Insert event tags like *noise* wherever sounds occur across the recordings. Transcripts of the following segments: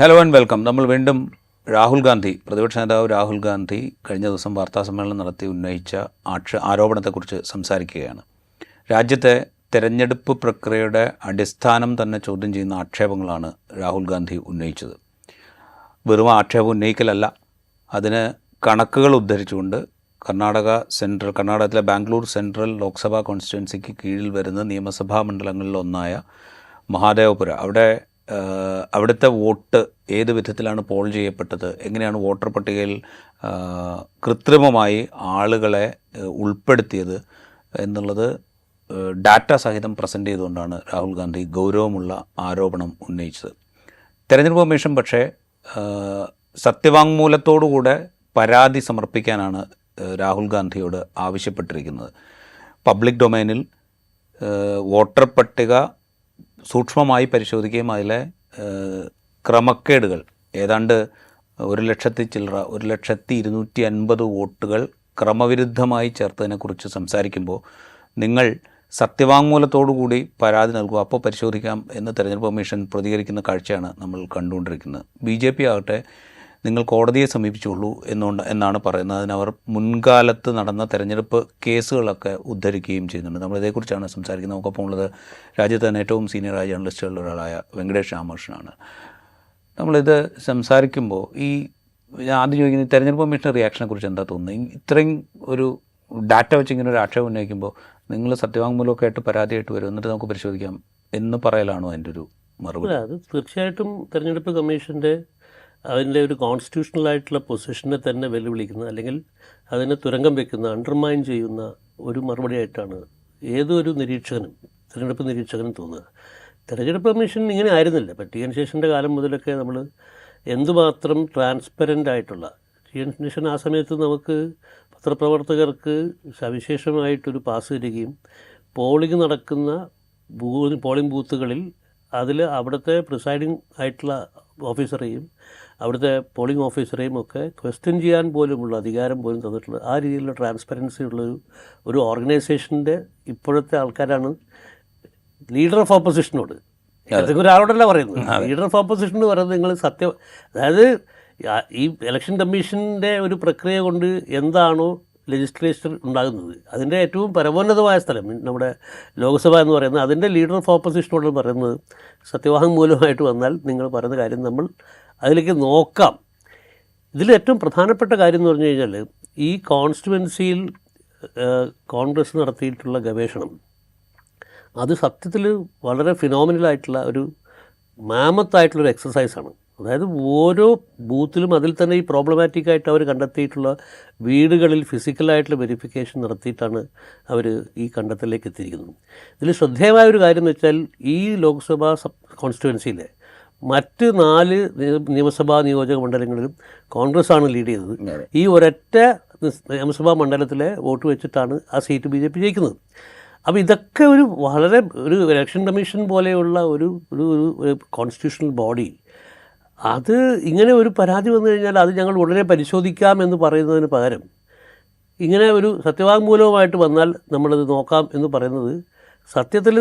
Hello and welcome നമ്മൾ വീണ്ടും രാഹുൽ ഗാന്ധി പ്രതിപക്ഷ നേതാവ് രാഹുൽ ഗാന്ധി കഴിഞ്ഞ ദിവസം വാർത്താ സമ്മേളനം നടത്തി ഉന്നയിച്ച ആക്ഷ ആരോപണത്തെക്കുറിച്ച് സംസാരിക്കുകയാണ്. രാജ്യത്തെ തെരഞ്ഞെടുപ്പ് പ്രക്രിയയുടെ അടിസ്ഥാനം തന്നെ ചോദ്യം ചെയ്യുന്ന ആക്ഷേപങ്ങളാണ് രാഹുൽ ഗാന്ധി ഉന്നയിച്ചത്. വെറും ആക്ഷേപം ഉന്നയിക്കലല്ല അതിന് കണക്കുകൾ ഉദ്ധരിച്ചുകൊണ്ട് കർണാടക സെൻട്രൽ കർണാടകത്തിലെ ബാംഗ്ലൂർ സെൻട്രൽ ലോക്സഭാ കോൺസ്റ്റിറ്റ്യുവൻസിക്ക് കീഴിൽ വരുന്ന നിയമസഭാ മണ്ഡലങ്ങളിലൊന്നായ മഹാദേവപുര അവിടെ അവിടുത്തെ വോട്ട് ഏത് വിധത്തിലാണ് പോൾ ചെയ്യപ്പെട്ടത്? എങ്ങനെയാണ് വോട്ടർ പട്ടികയിൽ കൃത്രിമമായി ആളുകളെ ഉൾപ്പെടുത്തിയത് എന്നുള്ളത് ഡാറ്റ സഹിതം പ്രസന്റ് ചെയ്തുകൊണ്ടാണ് രാഹുൽ ഗാന്ധി ഗൗരവമുള്ള ആരോപണം ഉന്നയിച്ചത്. തെരഞ്ഞെടുപ്പ് കമ്മീഷൻ പക്ഷേ സത്യവാങ്മൂലത്തോടുകൂടെ പരാതി സമർപ്പിക്കാനാണ് രാഹുൽ ഗാന്ധിയോട് ആവശ്യപ്പെട്ടിരിക്കുന്നത്. പബ്ലിക് ഡൊമൈനിൽ വോട്ടർ പട്ടിക സൂക്ഷ്മമായി പരിശോധിക്കുകയും അതിലെ ക്രമക്കേടുകൾ ഏതാണ്ട് ഒരു ലക്ഷത്തി ചില്ലറ ഒരു ലക്ഷത്തി ഇരുന്നൂറ്റി അൻപത് വോട്ടുകൾ ക്രമവിരുദ്ധമായി ചേർത്തതിനെക്കുറിച്ച് സംസാരിക്കുമ്പോൾ നിങ്ങൾ സത്യവാങ്മൂലത്തോടുകൂടി പരാതി നൽകുക അപ്പോൾ പരിശോധിക്കാം എന്ന് തെരഞ്ഞെടുപ്പ് കമ്മീഷൻ പ്രതികരിക്കുന്ന കാഴ്ചയാണ് നമ്മൾ കണ്ടുകൊണ്ടിരിക്കുന്നത്. ബി ജെ പി ആകട്ടെ നിങ്ങൾ കോടതിയെ സമീപിച്ചുള്ളൂ എന്നുകൊണ്ട് എന്നാണ് പറയുന്നത്. അതിനവർ മുൻകാലത്ത് നടന്ന തെരഞ്ഞെടുപ്പ് കേസുകളൊക്കെ ഉദ്ധരിക്കുകയും ചെയ്യുന്നുണ്ട്. നമ്മൾ ഇതേക്കുറിച്ചാണ് സംസാരിക്കുന്നത്. നമുക്കൊപ്പം ഉള്ളത് രാജ്യത്ത് തന്നെ ഏറ്റവും സീനിയറായ ജേർണലിസ്റ്റുകളിൽ ഒരാളായ വെങ്കടേഷ് രാമകൃഷ്ണനാണ്. നമ്മളിത് സംസാരിക്കുമ്പോൾ ഈ ആദ്യം ചോദിക്കുന്നത് തെരഞ്ഞെടുപ്പ് കമ്മീഷന്റെ റിയാക്ഷനെ കുറിച്ച് എന്താ തോന്നുന്നത്? ഇത്രയും ഒരു ഡാറ്റ വെച്ച് ഇങ്ങനെ ഒരു ആക്ഷേപം ഉന്നയിക്കുമ്പോൾ നിങ്ങൾ സത്യവാങ്മൂലമൊക്കെ ആയിട്ട് പരാതിയായിട്ട് വരും. എന്നിട്ട് നമുക്ക് പരിശോധിക്കാം എന്ന് പറയലാണോ അതിന്റെ ഒരു മറുപടി? അത് തീർച്ചയായിട്ടും തെരഞ്ഞെടുപ്പ് കമ്മീഷന്റെ അതിന്റെ ഒരു കോൺസ്റ്റിറ്റ്യൂഷണൽ ആയിട്ടുള്ള പൊസിഷനെ തന്നെ വെല്ലുവിളിക്കുന്ന അല്ലെങ്കിൽ അതിനെ തുരങ്കം വെക്കുന്ന അണ്ടർമൈൻ ചെയ്യുന്ന ഒരു മറുപടി ആയിട്ടാണ് ഏതൊരു നിരീക്ഷകനും തിരഞ്ഞെടുപ്പ് നിരീക്ഷകനും തോന്നുക. തിരഞ്ഞെടുപ്പ് കമ്മീഷൻ ഇങ്ങനെ ആയിരുന്നില്ല. ഇപ്പം ടി എൻ ശേഷന്റെ കാലം മുതലൊക്കെ നമ്മൾ എന്തുമാത്രം ട്രാൻസ്പെറന്റ് ആയിട്ടുള്ള ടി എൻ ശേഷൻ ആ സമയത്ത് നമുക്ക് പത്രപ്രവർത്തകർക്ക് സവിശേഷമായിട്ടൊരു പാസ് തരികയും പോളിംഗ് നടക്കുന്ന ബൂ പോളിംഗ് ബൂത്തുകളിൽ അതിൽ അവിടുത്തെ പ്രിസൈഡിങ് ആയിട്ടുള്ള ഓഫീസറെയും അവിടുത്തെ പോളിംഗ് ഓഫീസറെയും ഒക്കെ ക്വസ്റ്റ്യൻ ചെയ്യാൻ പോലുമുള്ള അധികാരം പോലും തന്നിട്ടുള്ള ആ രീതിയിലുള്ള ട്രാൻസ്പെറൻസി ഉള്ളൊരു ഒരു ഓർഗനൈസേഷന്റെ ഇപ്പോഴത്തെ ആൾക്കാരാണ് ലീഡർ ഓഫ് ഓപ്പോസിഷനോട് അതൊക്കെ ഒരാളോടല്ല പറയുന്നത്. ലീഡർ ഓഫ് ഓപ്പോസിഷൻ എന്ന് പറയുന്നത് നിങ്ങൾ സത്യം അതായത് ഈ ഇലക്ഷൻ കമ്മീഷന്റെ ഒരു പ്രക്രിയ കൊണ്ട് എന്താണോ ലെജിസ്ലേച്ചർ ഉണ്ടാകുന്നത്. അതിന്റെ ഏറ്റവും പരമോന്നതമായ സ്ഥലം നമ്മുടെ ലോക്സഭ എന്ന് പറയുന്നത് അതിന്റെ ലീഡർ ഓഫ് ഓപ്പോസിഷനോട് പറയുന്നത് സത്യവാഹം മൂലമായിട്ട് വന്നാൽ നിങ്ങൾ പറയുന്ന കാര്യം നമ്മൾ അതിലേക്ക് നോക്കാം. ഇതിൽ ഏറ്റവും പ്രധാനപ്പെട്ട കാര്യം എന്ന് പറഞ്ഞു കഴിഞ്ഞാൽ ഈ കോൺസ്റ്റിറ്റ്യുവൻസിയിൽ കോൺഗ്രസ് നടത്തിയിട്ടുള്ള ഗവേഷണം അത് സത്യത്തിൽ വളരെ ഫിനോമിനലായിട്ടുള്ള ഒരു മാമത്തായിട്ടുള്ളൊരു എക്സസൈസാണ് അതായത് ഓരോ ബൂത്തിലും അതിൽ തന്നെ ഈ പ്രോബ്ലമാറ്റിക് ആയിട്ട് അവർ കണ്ടെത്തിയിട്ടുള്ള വീടുകളിൽ ഫിസിക്കലായിട്ടുള്ള വെരിഫിക്കേഷൻ നടത്തിയിട്ടാണ് അവർ ഈ കണ്ടെത്തലിലേക്ക് എത്തിയിരിക്കുന്നത്. ഇതിൽ ശ്രദ്ധേയമായ ഒരു കാര്യം എന്ന് വെച്ചാൽ ഈ ലോക്സഭാ കോൺസ്റ്റിറ്റുവൻസിയിലെ മറ്റ് നാല് നിയമസഭാ നിയോജക മണ്ഡലങ്ങളിലും കോൺഗ്രസ് ആണ് ലീഡ് ചെയ്തത് ഈ ഒരൊറ്റ നിയമസഭാ മണ്ഡലത്തിലെ വോട്ട് വെച്ചിട്ടാണ് ആ സീറ്റ് ബി ജെ പി ജയിക്കുന്നത്. അപ്പോൾ ഇതൊക്കെ ഒരു വളരെ ഒരു ഇലക്ഷൻ കമ്മീഷൻ പോലെയുള്ള ഒരു ഒരു ഒരു- ഒരു കോൺസ്റ്റിറ്റ്യൂഷണൽ ബോഡി അത് ഇങ്ങനെ ഒരു പരാതി വന്നു കഴിഞ്ഞാൽ അത് ഞങ്ങൾ ഉടനെ പരിശോധിക്കാം എന്ന് പറയുന്നതിന് പകരം ഇങ്ങനെ ഒരു സത്യവാങ്മൂലവുമായിട്ട് വന്നാൽ നമ്മളത് നോക്കാം എന്ന് പറയുന്നത് സത്യത്തിൽ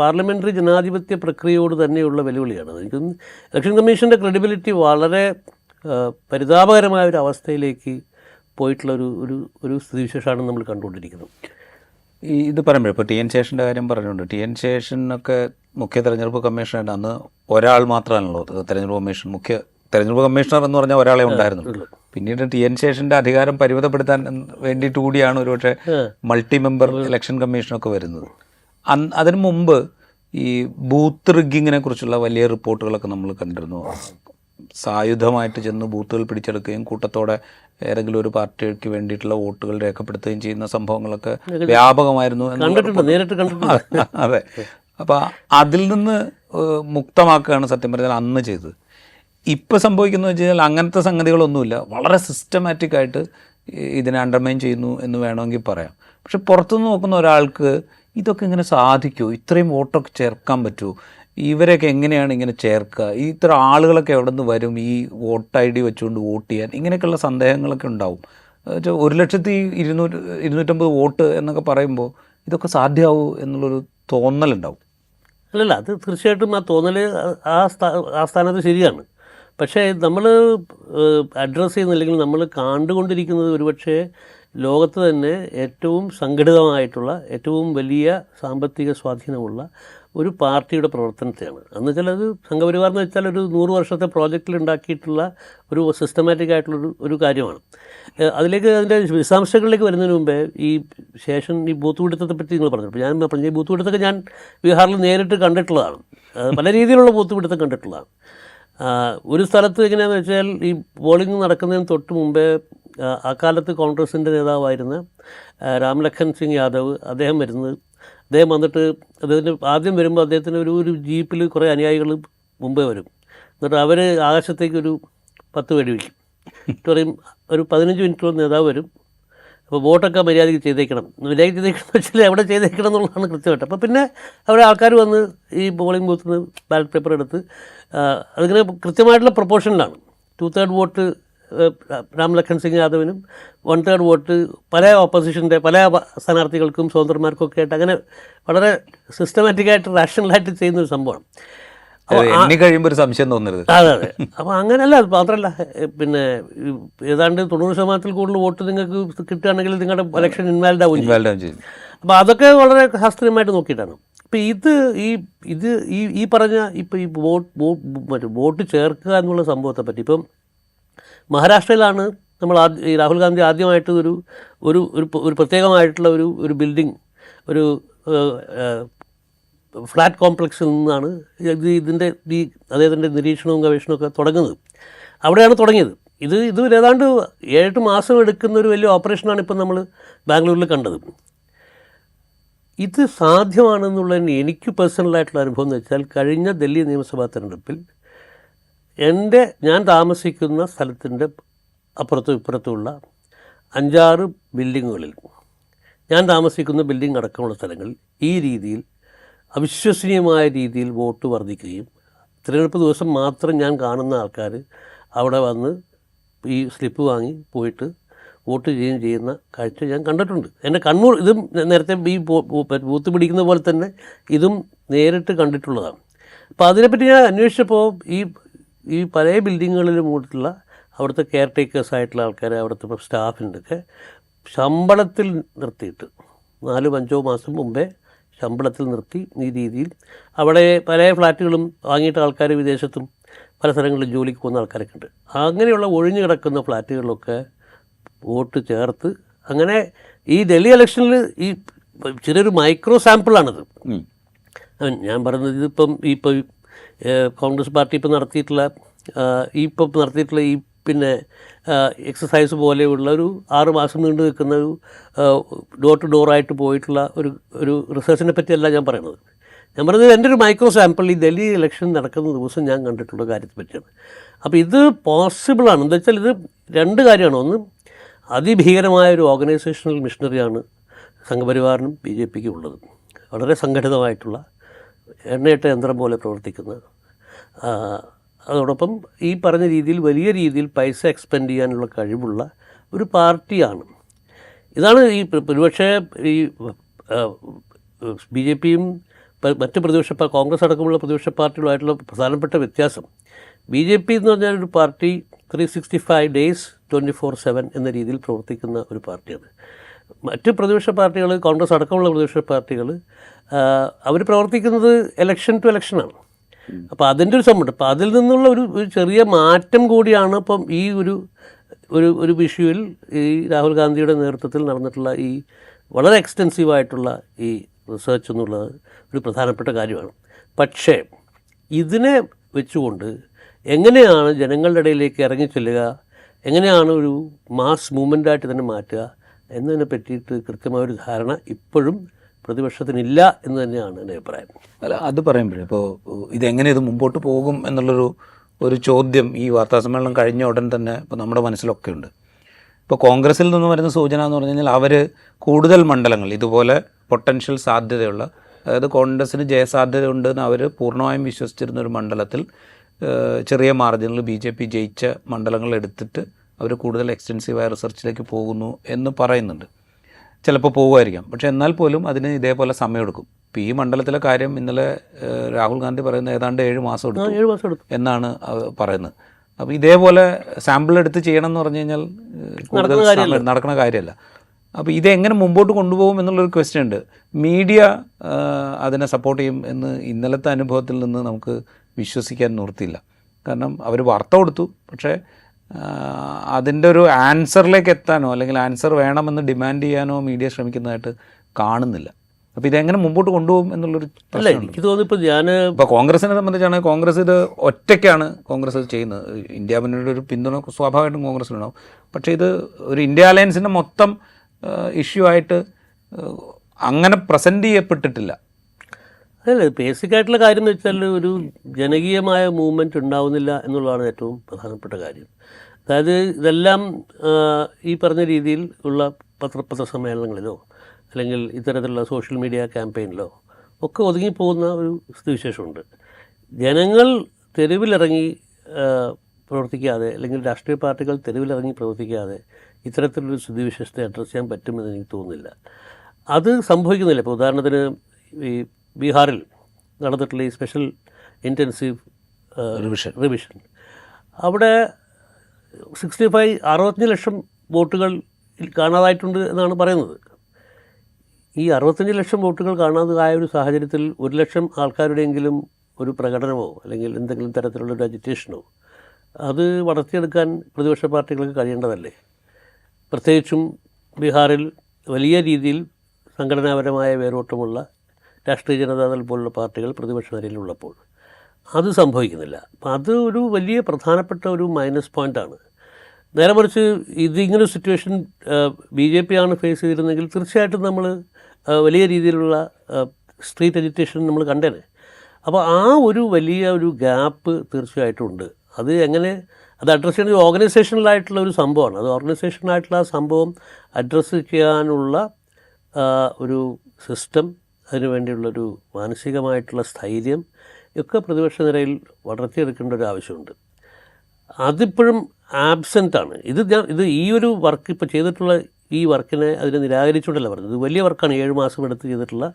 പാർലമെന്ററി ജനാധിപത്യ പ്രക്രിയയോട് തന്നെയുള്ള വെല്ലുവിളിയാണ്. എനിക്ക് ഇലക്ഷൻ കമ്മീഷന്റെ ക്രെഡിബിലിറ്റി വളരെ പരിതാപകരമായ ഒരു അവസ്ഥയിലേക്ക് പോയിട്ടുള്ള ഒരു ഒരു ഒരു സ്ഥിതിവിശേഷമാണ് നമ്മൾ കണ്ടുകൊണ്ടിരിക്കുന്നത്. ഈ ഇത് പറയുമ്പോൾ ഇപ്പോൾ ടി എൻ ശേഷന്റെ കാര്യം പറഞ്ഞുകൊണ്ട് ടി എൻ ശേഷനൊക്കെ മുഖ്യ തെരഞ്ഞെടുപ്പ് കമ്മീഷനായിട്ട് അന്ന് ഒരാൾ മാത്രമാണല്ലോ തെരഞ്ഞെടുപ്പ് കമ്മീഷൻ മുഖ്യ തെരഞ്ഞെടുപ്പ് കമ്മീഷണർ എന്ന് പറഞ്ഞാൽ ഒരാളെ ഉണ്ടായിരുന്നുള്ളൂ. പിന്നീട് ടി എൻ ശേഷന്റെ അധികാരം പരിമിതപ്പെടുത്താൻ വേണ്ടിയിട്ട് കൂടിയാണ് ഒരുപക്ഷെ മൾട്ടി മെമ്പർ ഇലക്ഷൻ കമ്മീഷനൊക്കെ വരുന്നത്. അന്ന് അതിനു മുമ്പ് ഈ ബൂത്ത് റിഗിങ്ങിനെ കുറിച്ചുള്ള വലിയ റിപ്പോർട്ടുകളൊക്കെ നമ്മൾ കണ്ടിരുന്നു. സായുധമായിട്ട് ചെന്ന് ബൂത്തുകൾ പിടിച്ചെടുക്കുകയും കൂട്ടത്തോടെ ഏതെങ്കിലും ഒരു പാർട്ടിക്ക് വേണ്ടിയിട്ടുള്ള വോട്ടുകൾ രേഖപ്പെടുത്തുകയും ചെയ്യുന്ന സംഭവങ്ങളൊക്കെ വ്യാപകമായിരുന്നു കണ്ടിട്ടുണ്ട് നേരിട്ട് കണ്ടിട്ടുണ്ട്. *laughs* അതെ. അപ്പോൾ അതിൽ നിന്ന് മുക്തമാക്കുകയാണ് സത്യം പറഞ്ഞാൽ അന്ന് ചെയ്തത്. ഇപ്പോൾ സംഭവിക്കുന്നത് വെച്ച് കഴിഞ്ഞാൽ അങ്ങനത്തെ സംഗതികളൊന്നുമില്ല. വളരെ സിസ്റ്റമാറ്റിക് ആയിട്ട് ഇതിനെ അണ്ടർമൈൻ ചെയ്യുന്നു എന്ന് വേണമെങ്കിൽ പറയാം. പക്ഷെ പുറത്തുനിന്ന് നോക്കുന്ന ഒരാൾക്ക് ഇതൊക്കെ ഇങ്ങനെ സാധിക്കുമോ ഇത്രയും വോട്ടൊക്കെ ചേർക്കാൻ പറ്റുമോ ഇവരെയൊക്കെ എങ്ങനെയാണ് ഇങ്ങനെ ചേർക്കുക? ഈ ഇത്ര ആളുകളൊക്കെ എവിടെ നിന്ന് വരും? ഈ വോട്ട് ഐ ഡി വെച്ചുകൊണ്ട് വോട്ട് ചെയ്യാൻ ഇങ്ങനെയൊക്കെയുള്ള സന്ദേഹങ്ങളൊക്കെ ഉണ്ടാവും. ഒരു ലക്ഷത്തി ഇരുന്നൂറ് ഇരുന്നൂറ്റമ്പത് വോട്ട് എന്നൊക്കെ പറയുമ്പോൾ ഇതൊക്കെ സാധ്യമാവൂ എന്നുള്ളൊരു തോന്നലുണ്ടാവും. അല്ലല്ല അത് തീർച്ചയായിട്ടും ആ തോന്നൽ ആ സ്ഥാ ആ സ്ഥാനത്ത് ശരിയാണ്. പക്ഷേ നമ്മൾ അഡ്രസ്സ് ചെയ്യുന്ന അല്ലെങ്കിൽ നമ്മൾ കണ്ടുകൊണ്ടിരിക്കുന്നത് ഒരുപക്ഷേ ലോകത്ത് തന്നെ ഏറ്റവും സംഘടിതമായിട്ടുള്ള ഏറ്റവും വലിയ സാമ്പത്തിക സ്വാധീനമുള്ള ഒരു പാർട്ടിയുടെ പ്രവർത്തനത്തെയാണ്. എന്ന് വെച്ചാൽ അത് സംഘപരിവാർ എന്ന് വെച്ചാൽ ഒരു നൂറ് വർഷത്തെ പ്രോജക്റ്റിൽ ഉണ്ടാക്കിയിട്ടുള്ള ഒരു സിസ്റ്റമാറ്റിക് ആയിട്ടുള്ളൊരു ഒരു കാര്യമാണ്. അതിലേക്ക് അതിന്റെ വിശദാംശങ്ങളിലേക്ക് വരുന്നതിന് മുമ്പേ ഈ ശേഷൻ ഈ ബൂത്ത് പിടുത്തത്തെ പറ്റി നിങ്ങൾ പറഞ്ഞു ഞാൻ പറഞ്ഞു ഈ ബൂത്ത് പിടുത്തൊക്കെ ഞാൻ ബീഹാറിൽ നേരിട്ട് കണ്ടിട്ടുള്ളതാണ്. പല രീതിയിലുള്ള ബൂത്ത് പിടുത്തം കണ്ടിട്ടുള്ളതാണ് ഒരു സ്ഥലത്ത് എങ്ങനെയാണെന്ന് വെച്ചാൽ ഈ പോളിംഗ് നടക്കുന്നതിന് തൊട്ട് മുമ്പേ ആ, ആ കാലത്ത് കോൺഗ്രസിന്റെ നേതാവായിരുന്ന രാംലഖൻ സിംഗ് യാദവ് അദ്ദേഹം വരുന്നത് അദ്ദേഹം വന്നിട്ട് അദ്ദേഹത്തിന് ആദ്യം വരുമ്പോൾ അദ്ദേഹത്തിന് ഒരു ഒരു ജീപ്പിൽ കുറേ അനുയായികൾ മുമ്പേ വരും. എന്നിട്ട് അവർ ആകാശത്തേക്ക് ഒരു പത്ത് വെടി വയ്ക്കും എന്നിട്ട് പറയും ഒരു പതിനഞ്ച് മിനിറ്റോളം നേതാവ് വരും. അപ്പോൾ വോട്ടൊക്കെ മര്യാദയ്ക്ക് ചെയ്തേക്കണം. മര്യാദയ്ക്ക് ചെയ്തേക്കണം എന്ന് വെച്ചാൽ എവിടെ ചെയ്തേക്കണം എന്നുള്ളതാണ് കൃത്യമായിട്ട്. അപ്പോൾ പിന്നെ അവിടെ ആൾക്കാർ വന്ന് ഈ പോളിംഗ് ബൂത്തിൽ നിന്ന് ബാലറ്റ് പേപ്പർ എടുത്ത് അതിങ്ങനെ കൃത്യമായിട്ടുള്ള പ്രൊപ്പോർഷനിലാണ് two third vote Ram Lakhan Singh യാദവിനും one third vote പല ഓപ്പോസിഷന്റെ പല സ്ഥാനാർത്ഥികൾക്കും സ്വതന്ത്രന്മാർക്കും ഒക്കെ ആയിട്ട് അങ്ങനെ വളരെ സിസ്റ്റമാറ്റിക്കായിട്ട് റാഷണലായിട്ട് ചെയ്യുന്ന ഒരു സംഭവമാണ് എണ്ണി കഴിയുമ്പോൾ ഒരു സംശയം തോന്നരുത്. അതെ അതെ. അപ്പോൾ അങ്ങനെയല്ല അത് മാത്രമല്ല പിന്നെ ഏതാണ്ട് തൊണ്ണൂറ് ശതമാനത്തിൽ കൂടുതൽ വോട്ട് നിങ്ങൾക്ക് കിട്ടുകയാണെങ്കിൽ നിങ്ങളുടെ ഇലക്ഷൻ ഇൻവാലിഡ് ആവും ഇൻവാലിഡ് ചെയ്യും. അപ്പോൾ അതൊക്കെ വളരെ ശാസ്ത്രീയമായിട്ട് നോക്കിയിട്ടാണ്. അപ്പം ഇത് ഈ ഇത് ഈ ഈ പറഞ്ഞ ഇപ്പം ഈ വോട്ട് വോട്ട് മറ്റേ വോട്ട് ചേർക്കുക എന്നുള്ള സംഭവത്തെ പറ്റി ഇപ്പം മഹാരാഷ്ട്രയിലാണ് നമ്മൾ ആദ്യ ഈ രാഹുൽ ഗാന്ധി ആദ്യമായിട്ട് ഒരു ഒരു ഒരു പ്രത്യേകമായിട്ടുള്ള ഒരു ഒരു ബിൽഡിംഗ് ഒരു ഫ്ലാറ്റ് കോംപ്ലക്സിൽ നിന്നാണ് ഇത് ഇതിന്റെ ഈ അദ്ദേഹത്തിന്റെ നിരീക്ഷണവും ഗവേഷണവും ഒക്കെ തുടങ്ങുന്നത്. അവിടെയാണ് തുടങ്ങിയത്. ഇത് ഇത് ഏതാണ്ട് ഏഴെട്ട് മാസം എടുക്കുന്ന ഒരു വലിയ ഓപ്പറേഷനാണ് ഇപ്പം നമ്മൾ ബാംഗ്ലൂരിൽ കണ്ടത്. ഇത് സാധ്യമാണെന്നുള്ളതിന് എനിക്ക് പേഴ്സണലായിട്ടുള്ള അനുഭവം എന്ന് വെച്ചാൽ കഴിഞ്ഞ ഡൽഹി നിയമസഭാ തെരഞ്ഞെടുപ്പിൽ എന്റെ ഞാൻ താമസിക്കുന്ന സ്ഥലത്തിന്റെ അപ്പുറത്തും ഇപ്പുറത്തുമുള്ള അഞ്ചാറ് ബിൽഡിങ്ങുകളിൽ ഞാൻ താമസിക്കുന്ന ബിൽഡിംഗ് അടക്കമുള്ള സ്ഥലങ്ങളിൽ ഈ രീതിയിൽ അവിശ്വസനീയമായ രീതിയിൽ വോട്ട് വർദ്ധിക്കുകയും തിരഞ്ഞെടുപ്പ് ദിവസം മാത്രം ഞാൻ കാണുന്ന ആൾക്കാർ അവിടെ വന്ന് ഈ സ്ലിപ്പ് വാങ്ങി പോയിട്ട് വോട്ട് ചെയ്യുകയും ചെയ്യുന്ന കാഴ്ച ഞാൻ കണ്ടിട്ടുണ്ട്. എന്റെ കണ്ണൂർ ഇതും നേരത്തെ ഈ ബൂത്ത് പിടിക്കുന്ന പോലെ തന്നെ ഇതും നേരിട്ട് കണ്ടിട്ടുള്ളതാണ്. അപ്പോൾ അതിനെപ്പറ്റി ഞാൻ അന്വേഷിച്ചപ്പോൾ ഈ ഈ പഴയ ബിൽഡിങ്ങുകളിലും കൂട്ടുള്ള അവിടുത്തെ കെയർ ടേക്കേഴ്സ് ആയിട്ടുള്ള ആൾക്കാർ അവിടുത്തെ സ്റ്റാഫിന്റെയൊക്കെ ശമ്പളത്തിൽ നിർത്തിയിട്ട് നാലും അഞ്ചോ മാസം മുമ്പേ ശമ്പളത്തിൽ നിർത്തി ഈ രീതിയിൽ അവിടെ പല ഫ്ലാറ്റുകളും വാങ്ങിയിട്ട് ആൾക്കാർ വിദേശത്തും പല സ്ഥലങ്ങളിലും ജോലിക്ക് പോകുന്ന ആൾക്കാരൊക്കെ ഉണ്ട് അങ്ങനെയുള്ള ഒഴിഞ്ഞു കിടക്കുന്ന ഫ്ലാറ്റുകളിലൊക്കെ വോട്ട് ചേർത്ത് അങ്ങനെ ഈ ഡൽഹി ഇലക്ഷനിൽ ഈ ചെറിയൊരു മൈക്രോ സാമ്പിളാണിത്. ഞാൻ പറയുന്നത് ഇതിപ്പം ഈ ഇപ്പോൾ കോൺഗ്രസ് പാർട്ടി ഇപ്പം നടത്തിയിട്ടുള്ള ഈ ഇപ്പം നടത്തിയിട്ടുള്ള ഈ പിന്നെ എക്സസൈസ് പോലെയുള്ള ഒരു ആറ് മാസം നീണ്ടു നിൽക്കുന്ന ഒരു ഡോർ ടു ഡോർ ആയിട്ട് പോയിട്ടുള്ള ഒരു ഒരു റിസർച്ചിനെ പറ്റിയല്ല ഞാൻ പറയുന്നത്. ഞാൻ പറയുന്നത് എന്റെ ഒരു മൈക്രോ സാമ്പിൾ ഈ ഡൽഹി ഇലക്ഷൻ നടക്കുന്ന ദിവസം ഞാൻ കണ്ടിട്ടുള്ള കാര്യത്തെ പറ്റിയാണ്. അപ്പോൾ ഇത് പോസിബിളാണ് എന്താ വെച്ചാൽ ഇത് രണ്ട് കാര്യമാണ്. ഒന്ന് അതിഭീകരമായ ഒരു ഓർഗനൈസേഷണൽ മിഷനറിയാണ് സംഘപരിവാറിനും ബി ജെ പിക്കും ഉള്ളത്. വളരെ സംഘടിതമായിട്ടുള്ള എണ്ണയിട്ട യന്ത്രം പോലെ പ്രവർത്തിക്കുന്നത്. അതോടൊപ്പം ഈ പറഞ്ഞ രീതിയിൽ വലിയ രീതിയിൽ പൈസ എക്സ്പെൻഡ് ചെയ്യാനുള്ള കഴിവുള്ള ഒരു പാർട്ടിയാണ്. ഇതാണ് ഈ ഒരുപക്ഷേ ഈ ബി ജെ പിയും മറ്റ് പ്രതിപക്ഷ കോൺഗ്രസ് അടക്കമുള്ള പ്രതിപക്ഷ പാർട്ടികളുമായിട്ടുള്ള പ്രധാനപ്പെട്ട വ്യത്യാസം. ബി ജെ പി എന്ന് പറഞ്ഞാൽ ഒരു party three sixty five days twenty four seven എന്ന രീതിയിൽ പ്രവർത്തിക്കുന്ന ഒരു പാർട്ടിയാണ്. മറ്റ് പ്രതിപക്ഷ പാർട്ടികൾ കോൺഗ്രസ് അടക്കമുള്ള പ്രതിപക്ഷ പാർട്ടികൾ അവർ പ്രവർത്തിക്കുന്നത് എലക്ഷൻ ടു എലക്ഷനാണ് അപ്പോൾ അതിന്റെ ഒരു സംഭവം അപ്പോൾ അതിൽ നിന്നുള്ള ഒരു ഒരു ചെറിയ മാറ്റം കൂടിയാണ് ഇപ്പം ഈ ഒരു ഒരു ഒരു വിഷുവിൽ ഈ രാഹുൽ ഗാന്ധിയുടെ നേതൃത്വത്തിൽ നടന്നിട്ടുള്ള ഈ വളരെ എക്സ്റ്റെൻസീവായിട്ടുള്ള ഈ റിസർച്ച് എന്നുള്ളത് ഒരു പ്രധാനപ്പെട്ട കാര്യമാണ്. പക്ഷേ ഇതിനെ വെച്ചുകൊണ്ട് എങ്ങനെയാണ് ജനങ്ങളുടെ ഇടയിലേക്ക് ഇറങ്ങി ചെല്ലുക? എങ്ങനെയാണ് ഒരു മാസ് മൂവ്മെന്റായിട്ട് ഇതിനെ മാറ്റുക? എന്നതിനെ പറ്റിയിട്ട് കൃത്യമായൊരു ധാരണ ഇപ്പോഴും പ്രതിപക്ഷത്തിനില്ല എന്ന് തന്നെയാണ് എന്റെ അഭിപ്രായം. അല്ല അത് പറയുമ്പോഴേ ഇപ്പോൾ ഇതെങ്ങനെ ഇത് മുമ്പോട്ട് പോകും എന്നുള്ളൊരു ഒരു ചോദ്യം ഈ വാർത്താ സമ്മേളനം കഴിഞ്ഞ ഉടൻ തന്നെ ഇപ്പോൾ നമ്മുടെ മനസ്സിലൊക്കെ ഉണ്ട്. ഇപ്പോൾ കോൺഗ്രസിൽ നിന്ന് വരുന്ന സൂചന എന്ന് പറഞ്ഞു കഴിഞ്ഞാൽ അവർ കൂടുതൽ മണ്ഡലങ്ങൾ ഇതുപോലെ പൊട്ടൻഷ്യൽ സാധ്യതയുള്ള അതായത് കോൺഗ്രസ്സിന് ജയസാധ്യത ഉണ്ടെന്ന് അവർ പൂർണമായും വിശ്വസിച്ചിരുന്ന ഒരു മണ്ഡലത്തിൽ ചെറിയ മാർജിനിൽ ബി ജെ പി ജയിച്ച മണ്ഡലങ്ങൾ എടുത്തിട്ട് അവർ കൂടുതൽ എക്സ്റ്റെൻസീവായ റിസർച്ചിലേക്ക് പോകുന്നു എന്ന് പറയുന്നുണ്ട്. ചിലപ്പോൾ പോകുമായിരിക്കാം. പക്ഷേ എന്നാൽ പോലും അതിന് ഇതേപോലെ സമയമെടുക്കും ഇപ്പോൾ ഈ മണ്ഡലത്തിലെ കാര്യം ഇന്നലെ രാഹുൽ ഗാന്ധി പറയുന്ന ഏതാണ്ട് ഏഴ് മാസം എടുക്കും ഏഴ് മാസം എടുക്കും എന്നാണ് പറയുന്നത്. അപ്പോൾ ഇതേപോലെ സാമ്പിൾ എടുത്ത് ചെയ്യണം എന്ന് പറഞ്ഞു കഴിഞ്ഞാൽ കൂടുതൽ നടക്കുന്ന കാര്യമല്ല. അപ്പോൾ ഇതെങ്ങനെ മുമ്പോട്ട് കൊണ്ടുപോകും എന്നുള്ളൊരു ക്വസ്റ്റ്യൻ ഉണ്ട്. മീഡിയ അതിനെ സപ്പോർട്ട് ചെയ്യും എന്ന് ഇന്നലത്തെ അനുഭവത്തിൽ നിന്ന് നമുക്ക് വിശ്വസിക്കാൻ നിർത്തിയില്ല കാരണം അവർ വാർത്ത കൊടുത്തു. പക്ഷേ അതിന്റെ ഒരു ആൻസറിലേക്ക് എത്താനോ അല്ലെങ്കിൽ ആൻസർ വേണമെന്ന് ഡിമാൻഡ് ചെയ്യാനോ മീഡിയ ശ്രമിക്കുന്നതായിട്ട് കാണുന്നില്ല. അപ്പോൾ ഇതെങ്ങനെ മുമ്പോട്ട് കൊണ്ടുപോകും എന്നുള്ളൊരു അല്ല എനിക്ക് തോന്നിപ്പോൾ ഞാൻ ഇപ്പോൾ കോൺഗ്രസിനെ സംബന്ധിച്ചാണെങ്കിൽ കോൺഗ്രസ് ഇത് ഒറ്റയ്ക്കാണ് കോൺഗ്രസ് ഇത് ചെയ്യുന്നത്. ഇന്ത്യ മുന്നണിയുടെ ഒരു പിന്തുണ സ്വാഭാവികമായിട്ടും കോൺഗ്രസിനുണ്ടാവും. പക്ഷേ ഇത് ഒരു ഇന്ത്യ അലയൻസിന്റെ മൊത്തം ഇഷ്യൂ ആയിട്ട് അങ്ങനെ പ്രസന്റ് ചെയ്യപ്പെട്ടിട്ടില്ല. അല്ല ബേസിക്കായിട്ടുള്ള കാര്യം എന്ന് വെച്ചാൽ ഒരു ജനകീയമായ മൂവ്മെന്റ് ഉണ്ടാവുന്നില്ല എന്നുള്ളതാണ് ഏറ്റവും പ്രധാനപ്പെട്ട കാര്യം. അതായത് ഇതെല്ലാം ഈ പറഞ്ഞ രീതിയിൽ ഉള്ള പത്രപത്ര സമ്മേളനങ്ങളിലോ അല്ലെങ്കിൽ ഇത്തരത്തിലുള്ള സോഷ്യൽ മീഡിയ ക്യാമ്പയിനിലോ ഒക്കെ ഒതുങ്ങിപ്പോകുന്ന ഒരു സ്ഥിതിവിശേഷമുണ്ട്. ജനങ്ങൾ തെരുവിലിറങ്ങി പ്രവർത്തിക്കാതെ അല്ലെങ്കിൽ രാഷ്ട്രീയ പാർട്ടികൾ തെരുവിലിറങ്ങി പ്രവർത്തിക്കാതെ ഇത്തരത്തിലൊരു സ്ഥിതിവിശേഷത്തെ അഡ്രസ്സ് ചെയ്യാൻ പറ്റുമെന്ന് എനിക്ക് തോന്നുന്നില്ല. അത് സംഭവിക്കുന്നില്ല. ഇപ്പോൾ ഉദാഹരണത്തിന് ഈ ബീഹാറിൽ നടന്നിട്ടുള്ള ഈ സ്പെഷ്യൽ ഇന്റൻസീവ് റിവിഷൻ. റിവിഷൻ. അവിടെ സിക്സ്റ്റി ഫൈവ് അറുപത്തഞ്ച് ലക്ഷം വോട്ടുകൾ കാണാതായിട്ടുണ്ട് എന്നാണ് പറയുന്നത്. ഈ അറുപത്തഞ്ച് ലക്ഷം വോട്ടുകൾ കാണാതായ ഒരു സാഹചര്യത്തിൽ ഒരു ലക്ഷം ആൾക്കാരുടെയെങ്കിലും ഒരു പ്രകടനമോ അല്ലെങ്കിൽ എന്തെങ്കിലും തരത്തിലുള്ള ഒരു അജിറ്റേഷനോ അത് വളർത്തിയെടുക്കാൻ പ്രതിപക്ഷ പാർട്ടികൾക്ക് കഴിയേണ്ടതല്ലേ? പ്രത്യേകിച്ചും ബീഹാറിൽ വലിയ രീതിയിൽ സംഘടനാപരമായ വേരോട്ടമുള്ള രാഷ്ട്രീയ ജനതാദൾ പോലുള്ള പാർട്ടികൾ പ്രതിപക്ഷ നിരയിലുള്ളപ്പോൾ. അത് സംഭവിക്കുന്നില്ല. അപ്പം അത് ഒരു വലിയ പ്രധാനപ്പെട്ട ഒരു മൈനസ് പോയിന്റാണ് നേരെ മറിച്ച് ഇതിങ്ങനെ സിറ്റുവേഷൻ ബി ജെ പി ആണ് ഫേസ് ചെയ്തിരുന്നെങ്കിൽ തീർച്ചയായിട്ടും നമ്മൾ വലിയ രീതിയിലുള്ള സ്ട്രീറ്റ് എഡ്യൂക്കേഷൻ നമ്മൾ കണ്ടേനെ. അപ്പോൾ ആ ഒരു വലിയ ഒരു ഗ്യാപ്പ് തീർച്ചയായിട്ടും ഉണ്ട്. അത് എങ്ങനെ അത് അഡ്രസ്സ് ചെയ്യുന്നത് ഓർഗനൈസേഷനിലായിട്ടുള്ള ഒരു സംഭവമാണ്. അത് ഓർഗനൈസേഷനായിട്ടുള്ള ആ സംഭവം അഡ്രസ്സ് ചെയ്യാനുള്ള ഒരു സിസ്റ്റം അതിനു വേണ്ടിയുള്ളൊരു മാനസികമായിട്ടുള്ള സ്ഥൈര്യം ഒക്കെ പ്രതിപക്ഷ നിരയിൽ വളർത്തിയെടുക്കേണ്ട ഒരു ആവശ്യമുണ്ട്. അതിപ്പോഴും ആബ്സെന്റ് ആണ്. ഇത് ഞാൻ ഇത് ഈ ഒരു വർക്ക് ഇപ്പോൾ ചെയ്തിട്ടുള്ള ഈ വർക്കിനെ അതിനെ നിരാകരിച്ചുകൊണ്ടല്ല പറഞ്ഞത് ഇത് വലിയ വർക്കാണ് ഏഴ് മാസം എടുത്ത് ചെയ്തിട്ടുള്ള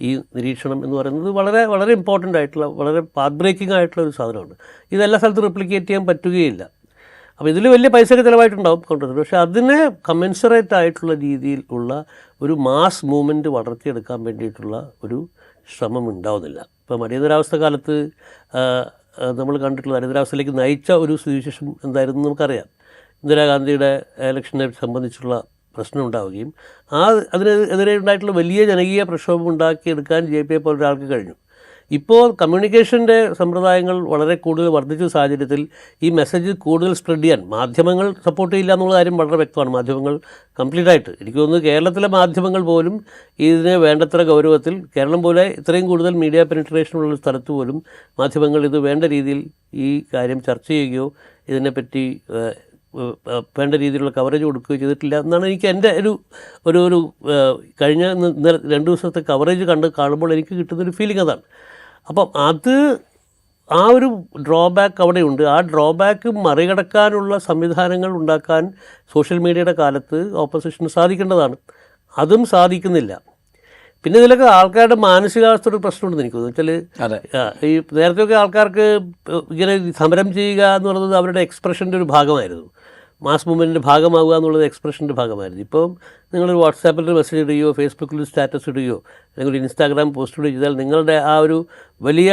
ഈ നിരീക്ഷണം എന്ന് പറയുന്നത് വളരെ വളരെ ഇമ്പോർട്ടന്റ് ആയിട്ടുള്ള വളരെ പാത്ത് ബ്രേക്കിംഗ് ആയിട്ടുള്ള ഒരു സാധനമാണ്. ഇത് എല്ലാ സ്ഥലത്തും റിപ്ലിക്കേറ്റ് ചെയ്യാൻ പറ്റുകയില്ല. അപ്പോൾ ഇതിൽ വലിയ പൈസയൊക്കെ ചിലവായിട്ടുണ്ടാവും കോൺഗ്രസ്. പക്ഷേ അതിനെ കമ്മൻസറേറ്റ് ആയിട്ടുള്ള രീതിയിലുള്ള ഒരു മാസ് മൂവ്മെന്റ് വളർത്തിയെടുക്കാൻ വേണ്ടിയിട്ടുള്ള ഒരു ശ്രമം ഉണ്ടാവുന്നില്ല ഇപ്പം അടിയന്തരാവസ്ഥ കാലത്ത് നമ്മൾ കണ്ടിട്ടുള്ള അടിയന്തരാവസ്ഥയിലേക്ക് നയിച്ച ഒരു സ്ഥിതിവിശേഷം എന്തായിരുന്നു നമുക്കറിയാം. ഇന്ദിരാഗാന്ധിയുടെ ഇലക്ഷനെ സംബന്ധിച്ചുള്ള പ്രശ്നം ഉണ്ടാവുകയും ആ അതിനെതിരെ ഉണ്ടായിട്ടുള്ള വലിയ ജനകീയ പ്രക്ഷോഭം ഉണ്ടാക്കിയെടുക്കാൻ ജെ പി എ പോലൊരാൾക്ക് കഴിഞ്ഞു. ഇപ്പോൾ കമ്മ്യൂണിക്കേഷന്റെ സമ്പ്രദായങ്ങൾ വളരെ കൂടുതൽ വർദ്ധിച്ച സാഹചര്യത്തിൽ ഈ മെസ്സേജ് കൂടുതൽ സ്പ്രെഡ് ചെയ്യാൻ മാധ്യമങ്ങൾ സപ്പോർട്ട് ചെയ്യില്ല എന്നുള്ള കാര്യം വളരെ വ്യക്തമാണ്. മാധ്യമങ്ങൾ കംപ്ലീറ്റ് ആയിട്ട്. എനിക്ക് തോന്നുന്നു കേരളത്തിലെ മാധ്യമങ്ങൾ പോലും ഇതിനെ വേണ്ടത്ര ഗൗരവത്തിൽ കേരളം പോലെ ഇത്രയും കൂടുതൽ മീഡിയ പെനിട്രേഷൻ ഉള്ള സ്ഥലത്ത് പോലും മാധ്യമങ്ങൾ ഇത് വേണ്ട രീതിയിൽ ഈ കാര്യം ചർച്ച ചെയ്യുകയോ ഇതിനെപ്പറ്റി വേണ്ട രീതിയിലുള്ള കവറേജ് കൊടുക്കുകയോ ചെയ്തിട്ടില്ല എന്നാണ് എനിക്ക് എന്റെ ഒരു ഒരു ഒരു കഴിഞ്ഞ രണ്ട് ദിവസത്തെ കവറേജ് കണ്ട് കാണുമ്പോൾ എനിക്ക് കിട്ടുന്നൊരു ഫീലിംഗ് അതാണ്. അപ്പം അത് ആ ഒരു ഡ്രോബാക്ക് അവിടെയുണ്ട്. ആ ഡ്രോബാക്ക് മറികടക്കാനുള്ള സംവിധാനങ്ങൾ ഉണ്ടാക്കാൻ സോഷ്യൽ മീഡിയയുടെ കാലത്ത് ഓപ്പോസിഷന് സാധിക്കേണ്ടതാണ്. അതും സാധിക്കുന്നില്ല. പിന്നെ ഇതിലൊക്കെ ആൾക്കാരുടെ മാനസികാവസ്ഥ ഒരു പ്രശ്നമുണ്ടെന്ന് എനിക്ക് തോന്നുന്നു. വെച്ചാൽ ഈ നേരത്തെയൊക്കെ ആൾക്കാർക്ക് ഇങ്ങനെ സമരം ചെയ്യുക എന്ന് പറയുന്നത് അവരുടെ എക്സ്പ്രഷന്റെ ഒരു ഭാഗമായിരുന്നു. മാസ് മൂവ്മെന്റിന്റെ ഭാഗമാവുക എന്നുള്ളത് എക്സ്പ്രഷന്റെ ഭാഗമായിരുന്നു. ഇപ്പം നിങ്ങൾ വാട്സാപ്പിൽ ഒരു മെസ്സേജ് ഇടുകയോ ഫേസ്ബുക്കിൽ സ്റ്റാറ്റസ് ഇടുകയോ അല്ലെങ്കിൽ ഇൻസ്റ്റാഗ്രാം പോസ്റ്റ് ഇടുകയോ ചെയ്താൽ നിങ്ങളുടെ ആ ഒരു വലിയ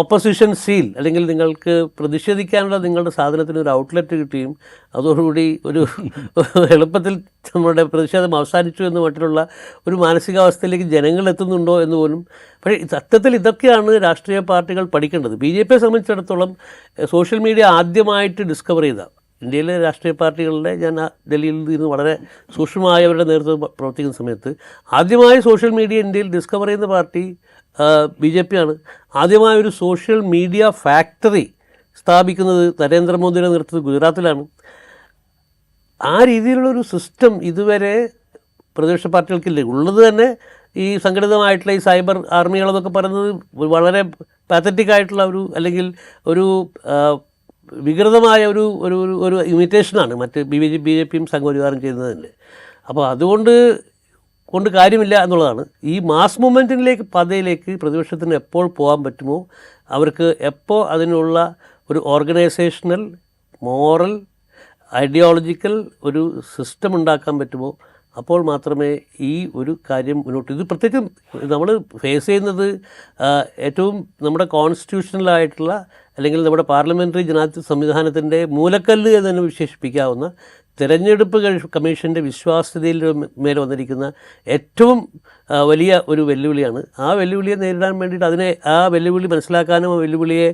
ഓപ്പോസിഷൻ സീൽ അല്ലെങ്കിൽ നിങ്ങൾക്ക് പ്രതിഷേധിക്കാനുള്ള നിങ്ങളുടെ സാധനത്തിന് ഒരു ഔട്ട്ലെറ്റ് കിട്ടുകയും അതോടുകൂടി ഒരു *laughs* എളുപ്പത്തിൽ നമ്മുടെ പ്രതിഷേധം അവസാനിച്ചു എന്ന് മറ്റുള്ള ഒരു മാനസികാവസ്ഥയിലേക്ക് ജനങ്ങൾ എത്തുന്നുണ്ടോ എന്ന് പോലും. പക്ഷേ സത്യത്തിൽ ഇതൊക്കെയാണ് രാഷ്ട്രീയ പാർട്ടികൾ പഠിക്കേണ്ടത്. ബി ജെ പിയെ സംബന്ധിച്ചിടത്തോളം സോഷ്യൽ മീഡിയ ആദ്യമായിട്ട് ഡിസ്കവർ ചെയ്ത ഇന്ത്യയിലെ രാഷ്ട്രീയ പാർട്ടികളുടെ ഞാൻ ഡൽഹിയിൽ നിന്ന് വളരെ സൂക്ഷ്മമായവരുടെ നേതൃത്വം പ്രവർത്തിക്കുന്ന സമയത്ത് ആദ്യമായി സോഷ്യൽ മീഡിയ ഇന്ത്യയിൽ ഡിസ്കവർ ചെയ്യുന്ന പാർട്ടി ബി ജെ പിയാണ്. ആദ്യമായ ഒരു സോഷ്യൽ മീഡിയ ഫാക്ടറി സ്ഥാപിക്കുന്നത് നരേന്ദ്രമോദിയുടെ നേതൃത്വത്തിൽ ഗുജറാത്തിലാണ്. ആ രീതിയിലുള്ളൊരു സിസ്റ്റം ഇതുവരെ പ്രതിപക്ഷ പാർട്ടികൾക്കില്ല? ഉള്ളത് തന്നെ ഈ സംഘടിതമായിട്ടുള്ള ഈ സൈബർ ആർമികളെന്നൊക്കെ പറയുന്നത് വളരെ പാത്തറ്റിക് ആയിട്ടുള്ള ഒരു അല്ലെങ്കിൽ ഒരു വികൃതമായ ഒരു ഒരു ഒരു- ഇമിറ്റേഷനാണ് മറ്റ് ബി ജെ ബി ജെ പിയും സംഘപരിവാരം ചെയ്യുന്നതിന്റെ അപ്പോൾ അതുകൊണ്ട് കൊണ്ട് കാര്യമില്ല എന്നുള്ളതാണ്. ഈ മാസ് മൂവ്മെന്റിലേക്ക് പതയിലേക്ക് പ്രതിപക്ഷത്തിന് എപ്പോൾ പോകാൻ പറ്റുമോ അവർക്ക് എപ്പോൾ അതിനുള്ള ഒരു ഓർഗനൈസേഷണൽ മോറൽ ഐഡിയോളജിക്കൽ ഒരു സിസ്റ്റം ഉണ്ടാക്കാൻ പറ്റുമോ അപ്പോൾ മാത്രമേ ഈ ഒരു കാര്യം മുന്നോട്ട് ഇത് പ്രത്യേകിച്ചും നമ്മൾ ഫേസ് ചെയ്യുന്നത് ഏറ്റവും നമ്മുടെ കോൺസ്റ്റിറ്റ്യൂഷണലായിട്ടുള്ള അല്ലെങ്കിൽ നമ്മുടെ പാർലമെന്ററി ജനാധിപത്യ സംവിധാനത്തിന്റെ മൂലക്കല്ല് എന്ന് തന്നെ വിശേഷിപ്പിക്കാവുന്ന തിരഞ്ഞെടുപ്പ് കമ്മീഷന്റെ വിശ്വാസ്യതയിൽ മേൽ വന്നിരിക്കുന്ന ഏറ്റവും വലിയ ഒരു വെല്ലുവിളിയാണ്. ആ വെല്ലുവിളിയെ നേരിടാൻ വേണ്ടിയിട്ട് അതിനെ ആ വെല്ലുവിളി മനസ്സിലാക്കാനും ആ വെല്ലുവിളിയെ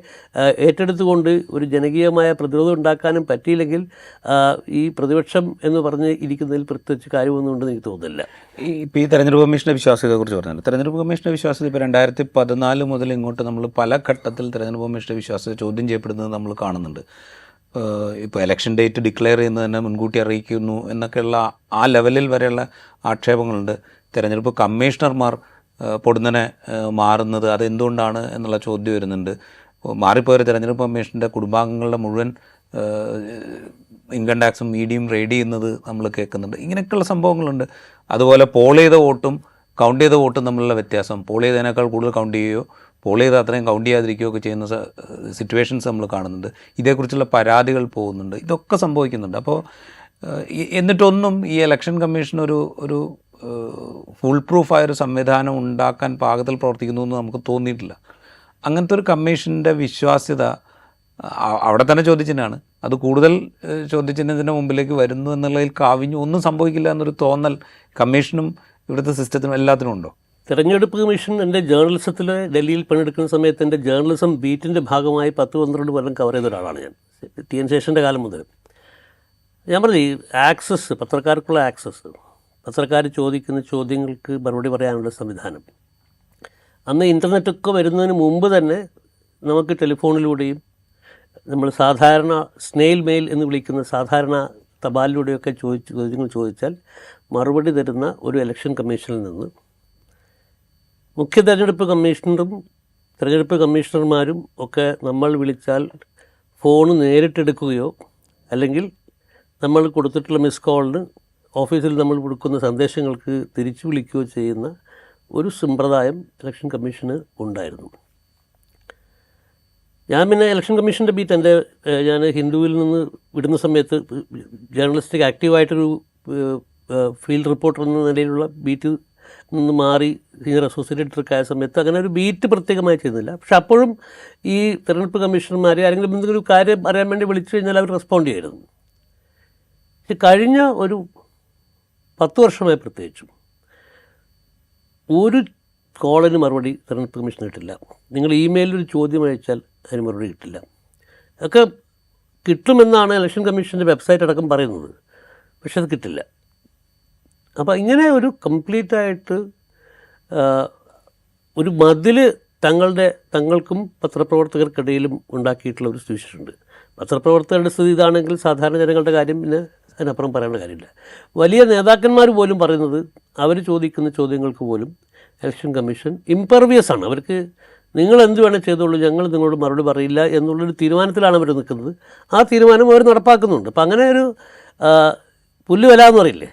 ഏറ്റെടുത്തുകൊണ്ട് ഒരു ജനകീയമായ പ്രതിരോധം ഉണ്ടാക്കാനും പറ്റിയില്ലെങ്കിൽ ഈ പ്രതിപക്ഷം എന്ന് പറഞ്ഞ് ഇരിക്കുന്നതിൽ പ്രത്യേകിച്ച് കാര്യമൊന്നും ഉണ്ടെന്ന് എനിക്ക് തോന്നുന്നില്ല. ഈ ഇപ്പോൾ ഈ തെരഞ്ഞെടുപ്പ് കമ്മീഷന്റെ വിശ്വാസ്യതയെ കുറിച്ച് പറഞ്ഞാൽ തെരഞ്ഞെടുപ്പ് കമ്മീഷന്റെ വിശ്വാസ്യത ഇപ്പോൾ രണ്ടായിരത്തി പതിനാല് മുതൽ ഇങ്ങോട്ട് നമ്മൾ പല ഘട്ടത്തിൽ തെരഞ്ഞെടുപ്പ് കമ്മീഷന്റെ വിശ്വാസ്യത ചോദ്യം ചെയ്യപ്പെടുന്നത് നമ്മൾ കാണുന്നുണ്ട്. ഇപ്പോൾ ഇലക്ഷൻ ഡേറ്റ് ഡിക്ലെയർ ചെയ്യുന്നത് തന്നെ മുൻകൂട്ടി അറിയിക്കുന്നു എന്നൊക്കെയുള്ള ആ ലെവലിൽ വരെയുള്ള ആക്ഷേപങ്ങളുണ്ട്. തിരഞ്ഞെടുപ്പ് കമ്മീഷണർമാർ പൊടുന്നനെ മാറുന്നത് അതെന്തുകൊണ്ടാണ് എന്നുള്ള ചോദ്യം വരുന്നുണ്ട്. മാറിപ്പോയൊരു തിരഞ്ഞെടുപ്പ് കമ്മീഷന്റെ കുടുംബാംഗങ്ങളുടെ മുഴുവൻ ഇൻകം ടാക്സും മീഡിയം റെയ്ഡ് ചെയ്യുന്നത് നമ്മൾ കേൾക്കുന്നുണ്ട്. ഇങ്ങനെയൊക്കെയുള്ള സംഭവങ്ങളുണ്ട്. അതുപോലെ പോൾ ചെയ്ത വോട്ടും കൗണ്ട് ചെയ്ത വോട്ടും തമ്മിലുള്ള വ്യത്യാസം. പോൾ ചെയ്തതിനേക്കാൾ കൂടുതൽ കൗണ്ട് ചെയ്യുകയോ പോൾ ചെയ്ത് അത്രയും കൗണ്ട് ചെയ്യാതിരിക്കുകയൊക്കെ ചെയ്യുന്ന സിറ്റുവേഷൻസ് നമ്മൾ കാണുന്നുണ്ട്. ഇതേക്കുറിച്ചുള്ള പരാതികൾ പോകുന്നുണ്ട്. ഇതൊക്കെ സംഭവിക്കുന്നുണ്ട്. അപ്പോൾ എന്നിട്ടൊന്നും ഈ ഇലക്ഷൻ കമ്മീഷൻ ഒരു ഒരു ഫുൾ പ്രൂഫായ ഒരു സംവിധാനം ഉണ്ടാക്കാൻ പാകത്തിൽ പ്രവർത്തിക്കുന്നു എന്ന് നമുക്ക് തോന്നിയിട്ടില്ല. അങ്ങനത്തെ ഒരു കമ്മീഷന്റെ വിശ്വാസ്യത അവിടെ തന്നെ ചോദ്യചിഹ്നമാണ്. അത് കൂടുതൽ ചോദ്യചിഹ്നത്തിന്റെ മുമ്പിലേക്ക് വരുന്നു എന്നുള്ളതിൽ കാവിഞ്ഞു. ഒന്നും സംഭവിക്കില്ല എന്നൊരു തോന്നൽ കമ്മീഷനും ഇവിടുത്തെ സിസ്റ്റത്തിനും എല്ലാത്തിനും ഉണ്ടോ? തെരഞ്ഞെടുപ്പ് കമ്മീഷൻ എന്റെ ജേർണലിസത്തിൽ ഡൽഹിയിൽ പണിയെടുക്കുന്ന സമയത്ത് എന്റെ ജേർണലിസം ബീറ്റിന്റെ ഭാഗമായി പത്ത് പന്ത്രണ്ട് കൊല്ലം കവർ ചെയ്ത ഒരാളാണ് ഞാൻ. ടി എൻ ശേഷന്റെ കാലം മുതൽ. ഞാൻ പറഞ്ഞു ആക്സസ് പത്രക്കാർക്കുള്ള ആക്സസ് പത്രക്കാർ ചോദിക്കുന്ന ചോദ്യങ്ങൾക്ക് മറുപടി പറയാനുള്ള സംവിധാനം. അന്ന് ഇന്റർനെറ്റൊക്കെ വരുന്നതിന് മുമ്പ് തന്നെ നമുക്ക് ടെലിഫോണിലൂടെയും നമ്മൾ സാധാരണ സ്നെയിൽ മെയിൽ എന്ന് വിളിക്കുന്ന സാധാരണ തപാലിലൂടെയൊക്കെ ചോദിച്ച് ചോദ്യങ്ങൾ ചോദിച്ചാൽ മറുപടി തരുന്ന ഒരു ഇലക്ഷൻ കമ്മീഷനിൽ നിന്ന് മുഖ്യ തെരഞ്ഞെടുപ്പ് കമ്മീഷണറും തിരഞ്ഞെടുപ്പ് കമ്മീഷണർമാരും ഒക്കെ നമ്മൾ വിളിച്ചാൽ ഫോൺ നേരിട്ടെടുക്കുകയോ അല്ലെങ്കിൽ നമ്മൾ കൊടുത്തിട്ടുള്ള മിസ് കോളിന് ഓഫീസിൽ നമ്മൾ കൊടുക്കുന്ന സന്ദേശങ്ങൾക്ക് തിരിച്ചു വിളിക്കുകയോ ചെയ്യുന്ന ഒരു സമ്പ്രദായം ഇലക്ഷൻ കമ്മീഷന് ഉണ്ടായിരുന്നു. ഞാൻ പിന്നെ ഇലക്ഷൻ കമ്മീഷന്റെ ബീറ്റ് എന്റെ ഞാൻ ഹിന്ദുവിൽ നിന്ന് വിടുന്ന സമയത്ത് ജേർണലിസ്റ്റിക് ആക്റ്റീവായിട്ടൊരു ഫീൽഡ് റിപ്പോർട്ടർ എന്ന നിലയിലുള്ള ബീറ്റിൽ നിന്ന് മാറി സീനിയർ അസോസിയേറ്റ് എഡിറ്റർക്ക് ആയ സമയത്ത് അങ്ങനെ ഒരു ബീറ്റ് പ്രത്യേകമായി ചെയ്യുന്നില്ല പക്ഷെ അപ്പോഴും ഈ തെരഞ്ഞെടുപ്പ് കമ്മീഷണർമാരെ ആരെങ്കിലും എന്തെങ്കിലും ഒരു കാര്യം അറിയാൻ വേണ്ടി വിളിച്ചു കഴിഞ്ഞാൽ അവർ റെസ്പോണ്ട് ചെയ്യരുത്. പക്ഷെ കഴിഞ്ഞ ഒരു പത്ത് വർഷമായി പ്രത്യേകിച്ചും ഒരു കോളിന് മറുപടി തെരഞ്ഞെടുപ്പ് കമ്മീഷൻ കിട്ടില്ല നിങ്ങൾ ഇമെയിലിൽ ഒരു ചോദ്യം അയച്ചാൽ അതിന് മറുപടി കിട്ടില്ല. ഒക്കെ കിട്ടുമെന്നാണ് ഇലക്ഷൻ കമ്മീഷന്റെ വെബ്സൈറ്റ് അടക്കം പറയുന്നത്. പക്ഷെ അത് കിട്ടില്ല. അപ്പോൾ ഇങ്ങനെ ഒരു കംപ്ലീറ്റ് ആയിട്ട് ഒരു മതിൽ തങ്ങളുടെ തങ്ങൾക്കും പത്രപ്രവർത്തകർക്കിടയിലും ഉണ്ടാക്കിയിട്ടുള്ള ഒരു സ്ഥിതിച്ചിട്ടുണ്ട് പത്രപ്രവർത്തകരുടെ സ്ഥിതി ഇതാണെങ്കിൽ സാധാരണ ജനങ്ങളുടെ കാര്യം പിന്നെ അതിനപ്പുറം പറയേണ്ട കാര്യമില്ല. വലിയ നേതാക്കന്മാർ പോലും പറയുന്നത് അവർ ചോദിക്കുന്ന ചോദ്യങ്ങൾക്ക് പോലും ഇലക്ഷൻ കമ്മീഷൻ ഇംപെർവിയസ് ആണ്. അവർക്ക് നിങ്ങൾ എന്ത് വേണേൽ ചെയ്തോളൂ ഞങ്ങൾ നിങ്ങളോട് മറുപടി പറയില്ല എന്നുള്ളൊരു തീരുമാനത്തിലാണ് അവർ നിൽക്കുന്നത്. ആ തീരുമാനം അവർ നടപ്പാക്കുന്നുണ്ട്. അപ്പം അങ്ങനെ ഒരു പുല്ല് വില എന്ന് പറയില്ലേ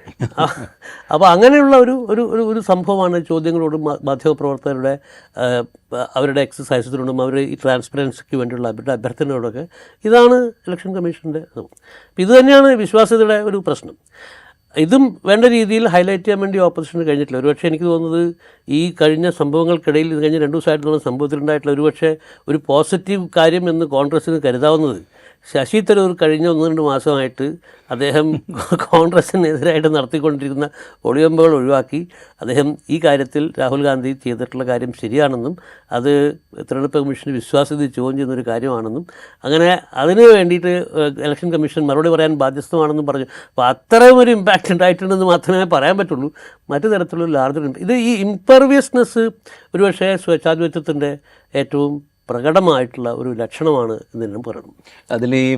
അപ്പോൾ അങ്ങനെയുള്ള ഒരു ഒരു ഒരു ഒരു സംഭവമാണ് ചോദ്യങ്ങളോടും മാധ്യമപ്രവർത്തകരുടെ അവരുടെ എക്സസൈസസിനോടും അവരുടെ ഈ ട്രാൻസ്പെറൻസിക്ക് വേണ്ടിയുള്ള അവരുടെ അഭ്യർത്ഥനയോടൊക്കെ ഇതാണ് ഇലക്ഷൻ കമ്മീഷന്റെ ഇത്. തന്നെയാണ് വിശ്വാസ്യതയുടെ ഒരു പ്രശ്നം. ഇതും വേണ്ട രീതിയിൽ ഹൈലൈറ്റ് ചെയ്യാൻ വേണ്ടി ഓപ്പോസിഷന് കഴിഞ്ഞിട്ടില്ല. ഒരുപക്ഷെ എനിക്ക് തോന്നുന്നത് ഈ കഴിഞ്ഞ സംഭവങ്ങൾക്കിടയിൽ ഇത് കഴിഞ്ഞ രണ്ട് ദിവസമായിട്ടുള്ള സംഭവത്തിലുണ്ടായിട്ടുള്ള ഒരുപക്ഷെ ഒരു പോസിറ്റീവ് കാര്യം എന്ന് കോൺഗ്രസ്സിന് കരുതാവുന്നത് ശശി തരൂർ കഴിഞ്ഞ ഒന്ന് രണ്ട് മാസമായിട്ട് അദ്ദേഹം *laughs* കോൺഗ്രസിനെതിരായിട്ട് നടത്തിക്കൊണ്ടിരിക്കുന്ന ഒളിയമ്പുകൾ ഒഴിവാക്കി അദ്ദേഹം ഈ കാര്യത്തിൽ രാഹുൽ ഗാന്ധി ചെയ്തിട്ടുള്ള കാര്യം ശരിയാണെന്നും അത് തിരഞ്ഞെടുപ്പ് കമ്മീഷന് വിശ്വാസ്യത ചോദ്യം ചെയ്യുന്നൊരു കാര്യമാണെന്നും അങ്ങനെ അതിന് വേണ്ടിയിട്ട് ഇലക്ഷൻ കമ്മീഷൻ മറുപടി പറയാൻ ബാധ്യസ്ഥമാണെന്നും പറഞ്ഞു. അപ്പോൾ അത്രയും ഒരു ഇമ്പാക്റ്റ് ഉണ്ടായിട്ടുണ്ടെന്ന് മാത്രമേ പറയാൻ പറ്റുള്ളൂ. മറ്റു തരത്തിലുള്ള ലാർജർ ഇത് ഈ ഇംപെർവിയസ്നെസ് ഒരുപക്ഷേ സ്വച്ഛാധിപത്യത്തിന്റെ ഏറ്റവും പ്രകടമായിട്ടുള്ള ഒരു ലക്ഷണമാണ് എന്ന് തന്നെ പറയണം അതിൽ ഈ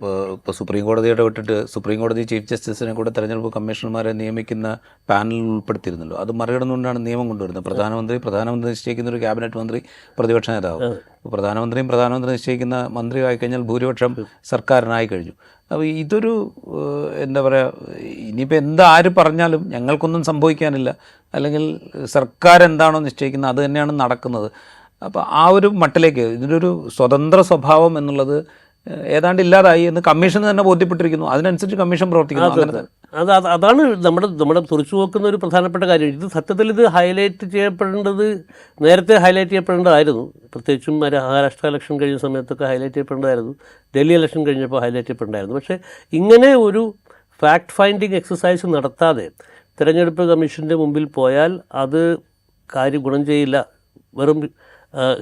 ഇപ്പോൾ സുപ്രീം കോടതിയുടെ വിട്ടിട്ട് സുപ്രീം കോടതി ചീഫ് ജസ്റ്റിസിനെ കൂടെ തെരഞ്ഞെടുപ്പ് കമ്മീഷണർമാരെ നിയമിക്കുന്ന പാനലിൽ ഉൾപ്പെടുത്തിയിരുന്നല്ലോ. അത് മറികടന്നുകൊണ്ടാണ് നിയമം കൊണ്ടുവരുന്നത്. പ്രധാനമന്ത്രി പ്രധാനമന്ത്രി നിശ്ചയിക്കുന്ന ഒരു ക്യാബിനറ്റ് മന്ത്രി പ്രതിപക്ഷ നേതാവ്. പ്രധാനമന്ത്രിയും പ്രധാനമന്ത്രി നിശ്ചയിക്കുന്ന മന്ത്രി ആയിക്കഴിഞ്ഞാൽ ഭൂരിപക്ഷം സർക്കാരിനായി കഴിഞ്ഞു. അപ്പോൾ ഇതൊരു എന്താ പറയുക ഇനിയിപ്പോൾ എന്താര് പറഞ്ഞാലും ഞങ്ങൾക്കൊന്നും സംഭവിക്കാനില്ല. അല്ലെങ്കിൽ സർക്കാർ എന്താണോ നിശ്ചയിക്കുന്നത് അത് തന്നെയാണ് നടക്കുന്നത്. അപ്പോൾ ആ ഒരു മട്ടിലേക്ക് ഇതിന്റെ ഒരു സ്വതന്ത്ര സ്വഭാവം എന്നുള്ളത് ഏതാണ്ട് ഇല്ലാതായി എന്ന് കമ്മീഷൻ തന്നെ ബോധ്യപ്പെട്ടിരിക്കുന്നു. അതിനനുസരിച്ച് കമ്മീഷൻ പ്രവർത്തിക്കുന്നു. അത് അത്. അതാണ് നമ്മുടെ നമ്മുടെ തുറച്ചു നോക്കുന്ന ഒരു പ്രധാനപ്പെട്ട കാര്യം. ഇത് സത്യത്തിൽ ഇത് ഹൈലൈറ്റ് ചെയ്യപ്പെടേണ്ടത് നേരത്തെ ഹൈലൈറ്റ് ചെയ്യപ്പെടേണ്ടതായിരുന്നു. പ്രത്യേകിച്ചും മഹാരാഷ്ട്ര ഇലക്ഷൻ കഴിഞ്ഞ സമയത്തൊക്കെ ഹൈലൈറ്റ് ചെയ്യപ്പെടേണ്ടതായിരുന്നു. ഡൽഹി ഇലക്ഷൻ കഴിഞ്ഞപ്പോൾ ഹൈലൈറ്റ് ചെയ്യപ്പെടേണ്ടായിരുന്നു പക്ഷേ ഇങ്ങനെ ഒരു ഫാക്ട് ഫൈൻഡിങ് എക്സസൈസ് നടത്താതെ തിരഞ്ഞെടുപ്പ് കമ്മീഷന്റെ മുമ്പിൽ പോയാൽ അത് കാര്യം ഗുണം ചെയ്യില്ല. വെറും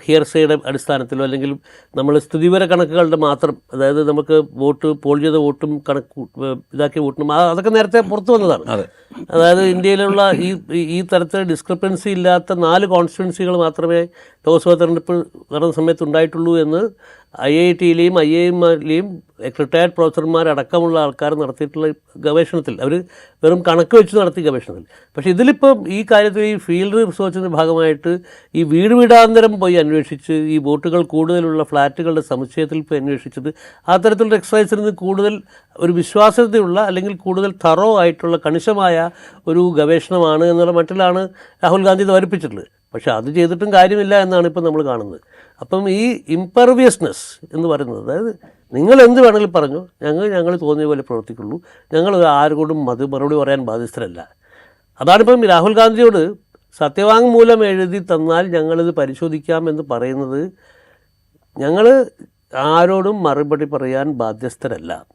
ഹിയർസയുടെ അടിസ്ഥാനത്തിലോ അല്ലെങ്കിൽ നമ്മൾ സ്ഥിതിവിവര കണക്കുകളുടെ മാത്രം അതായത് നമുക്ക് വോട്ട് പോൾ ചെയ്ത വോട്ടും കണക്ക് ഇതാക്കിയ വോട്ടും അതൊക്കെ നേരത്തെ പുറത്തു വന്നതാണ്. അതായത് ഇന്ത്യയിലുള്ള ഈ ഈ- ഈ തരത്തിൽ ഡിസ്ക്രിപ്പൻസി ഇല്ലാത്ത നാല് കോൺസ്റ്റിറ്റ്യൻസികൾ മാത്രമേ ലോക്സഭാ തെരഞ്ഞെടുപ്പ് നടന്ന സമയത്ത് ഉണ്ടായിട്ടുള്ളൂ എന്ന് ഐ ഐ ടിയിലെയും ഐ എമ്മിലെയും റിട്ടയർഡ് പ്രൊഫസർമാരടക്കമുള്ള ആൾക്കാർ നടത്തിയിട്ടുള്ള ഗവേഷണത്തിൽ. അവർ വെറും കണക്ക് വെച്ച് നടത്തിയ ഗവേഷണത്തിൽ. പക്ഷേ ഇതിലിപ്പം ഈ കാര്യത്തിൽ ഈ ഫീൽഡ് റിസർച്ചിന്റെ ഭാഗമായിട്ട് ഈ വീട് വീടാന്തരം പോയി അന്വേഷിച്ച് ഈ ബോട്ടുകൾ കൂടുതലുള്ള ഫ്ലാറ്റുകളുടെ സമുച്ചയത്തിൽ പോയി അന്വേഷിച്ചത് ആ തരത്തിലുള്ള എക്സസൈസിൽ നിന്ന് കൂടുതൽ ഒരു വിശ്വാസ്യതയുള്ള അല്ലെങ്കിൽ കൂടുതൽ തറോ ആയിട്ടുള്ള കണിശമായ ഒരു ഗവേഷണമാണ് എന്നുള്ള മട്ടിലാണ് രാഹുൽ ഗാന്ധി ഇത് അവതരിപ്പിച്ചിട്ടുള്ളത്. പക്ഷേ അത് ചെയ്തിട്ടും കാര്യമില്ല എന്നാണ് ഇപ്പം നമ്മൾ കാണുന്നത്. അപ്പം ഈ ഇംപെർവിയസ്നെസ് എന്ന് പറയുന്നത് അതായത് നിങ്ങൾ എന്ത് വേണമെങ്കിലും പറഞ്ഞു ഞങ്ങൾ ഞങ്ങൾ തോന്നിയ പോലെ പ്രവർത്തിക്കുള്ളൂ ഞങ്ങൾ ആരോടും അത് മറുപടി പറയാൻ ബാധ്യസ്ഥരല്ല. അതാണിപ്പം രാഹുൽ ഗാന്ധിയോട് സത്യവാങ്മൂലം എഴുതി തന്നാൽ ഞങ്ങളിത് പരിശോധിക്കാം എന്ന് പറയുന്നത് ഞങ്ങൾ ആരോടും മറുപടി പറയാൻ ബാധ്യസ്ഥരല്ല.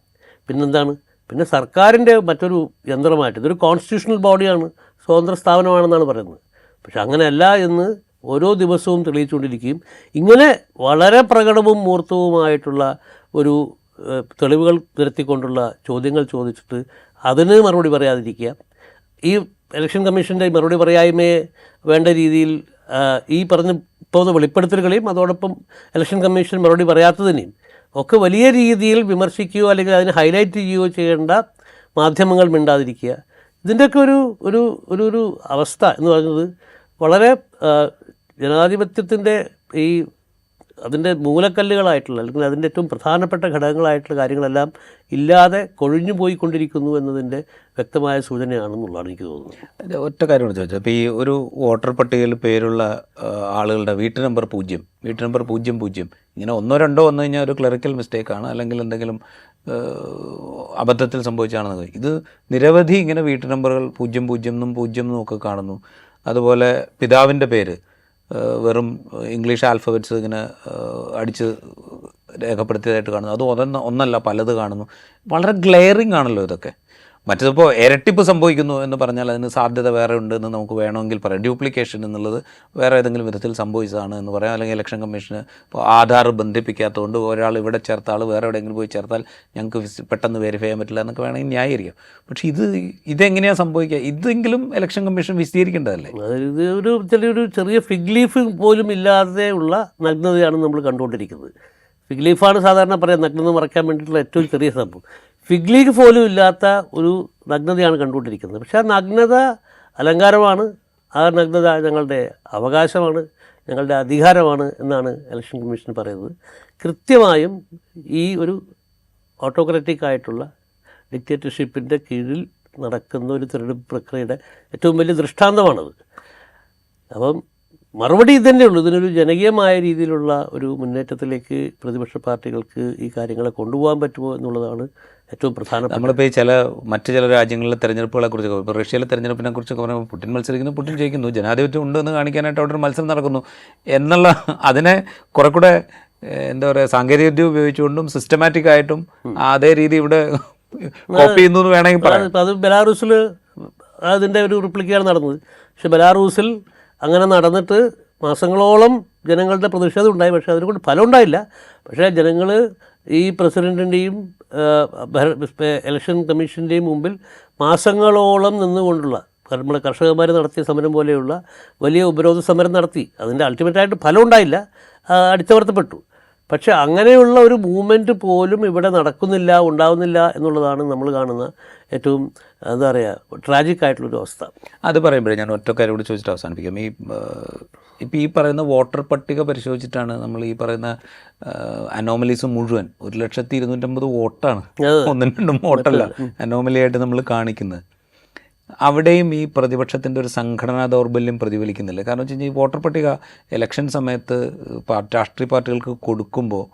പിന്നെന്താണ്? പിന്നെ സർക്കാരിന്റെ മറ്റൊരു യന്ത്രമായിട്ട് ഇതൊരു കോൺസ്റ്റിറ്റ്യൂഷണൽ ബോഡിയാണ് സ്വതന്ത്ര സ്ഥാപനമാണെന്നാണ് പറയുന്നത്. പക്ഷെ അങ്ങനെയല്ല എന്ന് ഓരോ ദിവസവും തെളിയിച്ചുകൊണ്ടിരിക്കുകയും ഇങ്ങനെ വളരെ പ്രകടവും മൂർത്തവുമായിട്ടുള്ള ഒരു തെളിവുകൾ നിരത്തിക്കൊണ്ടുള്ള ചോദ്യങ്ങൾ ചോദിച്ചിട്ട് അതിന് മറുപടി പറയാതിരിക്കുക. ഈ ഇലക്ഷൻ കമ്മീഷന്റെ മറുപടി പറയായ്മയെ വേണ്ട രീതിയിൽ ഈ പറഞ്ഞ ഇപ്പോൾ വെളിപ്പെടുത്തലുകളെയും അതോടൊപ്പം ഇലക്ഷൻ കമ്മീഷൻ മറുപടി പറയാത്തതിനെയും ഒക്കെ വലിയ രീതിയിൽ വിമർശിക്കുകയോ അല്ലെങ്കിൽ അതിനെ ഹൈലൈറ്റ് ചെയ്യുകയോ ചെയ്യേണ്ട മാധ്യമങ്ങൾ മിണ്ടാതിരിക്കുക. ഇതിന്റെയൊക്കെ ഒരു ഒരു ഒരു ഒരു അവസ്ഥ എന്ന് പറയുന്നത് വളരെ ജനാധിപത്യത്തിന്റെ ഈ അതിന്റെ മൂലക്കല്ലുകളായിട്ടുള്ള അല്ലെങ്കിൽ അതിന്റെ ഏറ്റവും പ്രധാനപ്പെട്ട ഘടകങ്ങളായിട്ടുള്ള കാര്യങ്ങളെല്ലാം ഇല്ലാതെ കൊഴിഞ്ഞു പോയിക്കൊണ്ടിരിക്കുന്നു എന്നതിന്റെ വ്യക്തമായ സൂചനയാണെന്നുള്ളതാണ് എനിക്ക് തോന്നുന്നത്. ഒറ്റ കാര്യമാണ് ചോദിച്ചത്. അപ്പോൾ ഈ ഒരു വോട്ടർ പട്ടികയിൽ പേരുള്ള ആളുകളുടെ വീട്ടു നമ്പർ പൂജ്യം വീട്ടു നമ്പർ പൂജ്യം പൂജ്യം ഇങ്ങനെ ഒന്നോ രണ്ടോ വന്നു കഴിഞ്ഞാൽ ഒരു ക്ലറിക്കൽ മിസ്റ്റേക്കാണ് അല്ലെങ്കിൽ എന്തെങ്കിലും അബദ്ധത്തിൽ സംഭവിച്ചാണെന്ന് ഇത് നിരവധി ഇങ്ങനെ വീട്ടു നമ്പറുകൾ പൂജ്യം പൂജ്യം എന്നും പൂജ്യം എന്നും ഒക്കെ കാണുന്നു. അതുപോലെ പിതാവിന്റെ പേര് വെറും ഇംഗ്ലീഷ് ആൽഫബറ്റ്സ് ഇങ്ങനെ അടിച്ച് രേഖപ്പെടുത്തിയതായിട്ട് കാണുന്നു. അത് ഒന്ന ഒന്നല്ല പലത് കാണുന്നു. വളരെ ഗ്ലെയറിങ് ആണല്ലോ ഇതൊക്കെ. മറ്റതിപ്പോൾ ഇരട്ടിപ്പ് സംഭവിക്കുന്നു എന്ന് പറഞ്ഞാൽ അതിന് സാധ്യത വേറെ ഉണ്ട് എന്ന് നമുക്ക് വേണമെങ്കിൽ പറയാം. ഡ്യൂപ്ലിക്കേഷൻ എന്നുള്ളത് വേറെ ഏതെങ്കിലും വിധത്തിൽ സംഭവിച്ചതാണ് എന്ന് പറയാം. അല്ലെങ്കിൽ ഇലക്ഷൻ കമ്മീഷന് ഇപ്പോൾ ആധാർ ബന്ധിപ്പിക്കാത്തതുകൊണ്ട് ഒരാൾ ഇവിടെ ചേർത്ത ആൾ വേറെ എവിടെയെങ്കിലും പോയി ചേർത്താൽ ഞങ്ങൾക്ക് പെട്ടെന്ന് വെരിഫൈ ചെയ്യാൻ പറ്റില്ല എന്നൊക്കെ വേണമെങ്കിൽ ന്യായീകരിക്കാം. പക്ഷേ ഇത് ഇതെങ്ങനെയാണ് സംഭവിക്കുക? ഇതെങ്കിലും ഇലക്ഷൻ കമ്മീഷൻ വിശദീകരിക്കേണ്ടതല്ലേ? ഇത് ഒരു ചെറിയൊരു ചെറിയ ഫിഗ് ലീഫ് പോലും ഇല്ലാതെ ഉള്ള നഗ്നതയാണ് നമ്മൾ കണ്ടുകൊണ്ടിരിക്കുന്നത്. ഫിഗ് ലീഫാണ് സാധാരണ പറയാം നഗ്നത മറക്കാൻ വേണ്ടിയിട്ടുള്ള ഏറ്റവും ചെറിയ സംഭവം. ഫിഗ് ലീഗ് പോലും ഇല്ലാത്ത ഒരു നഗ്നതയാണ് കണ്ടുകൊണ്ടിരിക്കുന്നത്. പക്ഷേ ആ നഗ്നത അലങ്കാരമാണ്. ആ നഗ്നത ഞങ്ങളുടെ അവകാശമാണ്. ഞങ്ങളുടെ അധികാരമാണ് എന്നാണ് ഇലക്ഷൻ കമ്മീഷൻ പറയുന്നത്. കൃത്യമായും ഈ ഒരു ഓട്ടോക്രാറ്റിക് ആയിട്ടുള്ള ഡിക്റ്റേറ്റർഷിപ്പിന്റെ കീഴിൽ നടക്കുന്ന ഒരു തിരഞ്ഞെടുപ്പ് പ്രക്രിയയുടെ ഏറ്റവും വലിയ ദൃഷ്ടാന്തമാണത്. അപ്പം മറുപടി ഇതന്നെ ഉള്ളൂ. ഇതിനൊരു ജനകീയമായ രീതിയിലുള്ള ഒരു മുന്നേറ്റത്തിലേക്ക് പ്രതിപക്ഷ പാർട്ടികൾക്ക് ഈ കാര്യങ്ങളെ കൊണ്ടുപോകാൻ പറ്റുമോ എന്നുള്ളതാണ് ഏറ്റവും പ്രധാന നമ്മളിപ്പോൾ ഈ ചില മറ്റ് ചില രാജ്യങ്ങളിലെ തെരഞ്ഞെടുപ്പുകളെ കുറിച്ചൊക്കെ ഇപ്പോൾ റഷ്യയിലെ തെരഞ്ഞെടുപ്പിനെ കുറിച്ചൊക്കെ പറയുമ്പോൾ പുട്ടിൻ മത്സരിക്കുന്നു പുടിൻ ജയിക്കുന്നു ജനാധിപത്യം ഉണ്ട് എന്ന് കാണിക്കാനായിട്ട് അവിടെ ഒരു മത്സരം നടക്കുന്നു എന്നുള്ള അതിനെ കുറെ കൂടെ എന്താ പറയുക സാങ്കേതികവിദ്യ ഉപയോഗിച്ചുകൊണ്ടും സിസ്റ്റമാറ്റിക് ആയിട്ടും അതേ രീതി ഇവിടെ കോപ്പി ചെയ്യുന്നു എന്ന് വേണമെങ്കിൽ പറയാം. അത് അത് ബെലാറൂസിൽ അതിന്റെ ഒരു റിപ്ലിക്കയാണ് നടന്നത്. പക്ഷെ ബെലാറൂസിൽ അങ്ങനെ നടന്നിട്ട് മാസങ്ങളോളം ജനങ്ങളുടെ പ്രതിഷേധം ഉണ്ടായി. പക്ഷേ അതിനെക്കൊണ്ട് ഫലം ഉണ്ടായില്ല. പക്ഷേ ജനങ്ങൾ ഈ പ്രസിഡന്റിന്റെയും ഇലക്ഷൻ കമ്മീഷന്റെയും മുമ്പിൽ മാസങ്ങളോളം നിന്നുകൊണ്ടുള്ള നമ്മുടെ കർഷകന്മാർ നടത്തിയ സമരം പോലെയുള്ള വലിയ ഉപരോധ സമരം നടത്തി. അതിന്റെ അൾട്ടിമേറ്റായിട്ട് ഫലം ഉണ്ടായില്ല. അടിച്ചമർത്തപ്പെട്ടു. പക്ഷേ അങ്ങനെയുള്ള ഒരു മൂവ്മെന്റ് പോലും ഇവിടെ നടക്കുന്നില്ല ഉണ്ടാകുന്നില്ല എന്നുള്ളതാണ് നമ്മൾ കാണുന്ന ഏറ്റവും എന്താ പറയുക ട്രാജിക് ആയിട്ടുള്ളൊരു അവസ്ഥ. അത് പറയുമ്പോഴേ ഞാൻ ഒറ്റക്കാരോട് ചോദിച്ചിട്ട് അവസാനിപ്പിക്കാം. ഈ ഇപ്പം ഈ പറയുന്ന വോട്ടർ പട്ടിക പരിശോധിച്ചിട്ടാണ് നമ്മൾ ഈ പറയുന്ന അനോമലീസ് മുഴുവൻ. ഒരു ലക്ഷത്തി ഇരുന്നൂറ്റമ്പത് വോട്ടാണ്. ഒന്നും രണ്ടും വോട്ടല്ല. അനോമലി ആയിട്ട് നമ്മൾ കാണിക്കുന്നത്. അവിടെയും ഈ പ്രതിപക്ഷത്തിന്റെ ഒരു സംഘടനാ ദൗർബല്യം പ്രതിഫലിക്കുന്നില്ല. കാരണം വെച്ച് കഴിഞ്ഞാൽ ഈ വോട്ടർ പട്ടിക ഇലക്ഷൻ സമയത്ത് രാഷ്ട്രീയ പാർട്ടികൾക്ക് കൊടുക്കുമ്പോൾ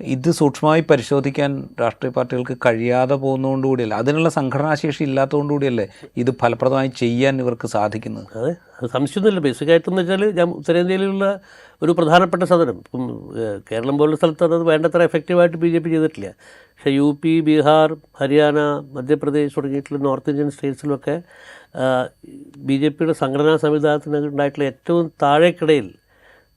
ഇത് സൂക്ഷ്മമായി പരിശോധിക്കാൻ രാഷ്ട്രീയ പാർട്ടികൾക്ക് കഴിയാതെ പോകുന്നതുകൊണ്ടുകൂടിയല്ലേ അതിനുള്ള സംഘടനാശേഷി ഇല്ലാത്തതുകൊണ്ടുകൂടിയല്ലേ ഇത് ഫലപ്രദമായി ചെയ്യാൻ ഇവർക്ക് സാധിക്കുന്നത്? അതെ സംശയമൊന്നുമില്ല. ബേസിക്കായിട്ടെന്ന് വെച്ചാൽ ഞാൻ ഉത്തരേന്ത്യയിലുള്ള ഒരു പ്രധാനപ്പെട്ട സദനം. ഇപ്പം കേരളം പോലുള്ള സ്ഥലത്ത് അത് വേണ്ടത്ര എഫക്റ്റീവായിട്ട് ബി ജെ പി ചെയ്തിട്ടില്ല. പക്ഷേ യു പി ബീഹാർ ഹരിയാന മധ്യപ്രദേശ് തുടങ്ങിയിട്ടുള്ള നോർത്ത് ഇന്ത്യൻ സ്റ്റേറ്റ്സിലൊക്കെ ബി ജെ പിയുടെ സംഘടനാ സംവിധാനത്തിന് ഉണ്ടായിട്ടുള്ള ഏറ്റവും താഴേക്കിടയിൽ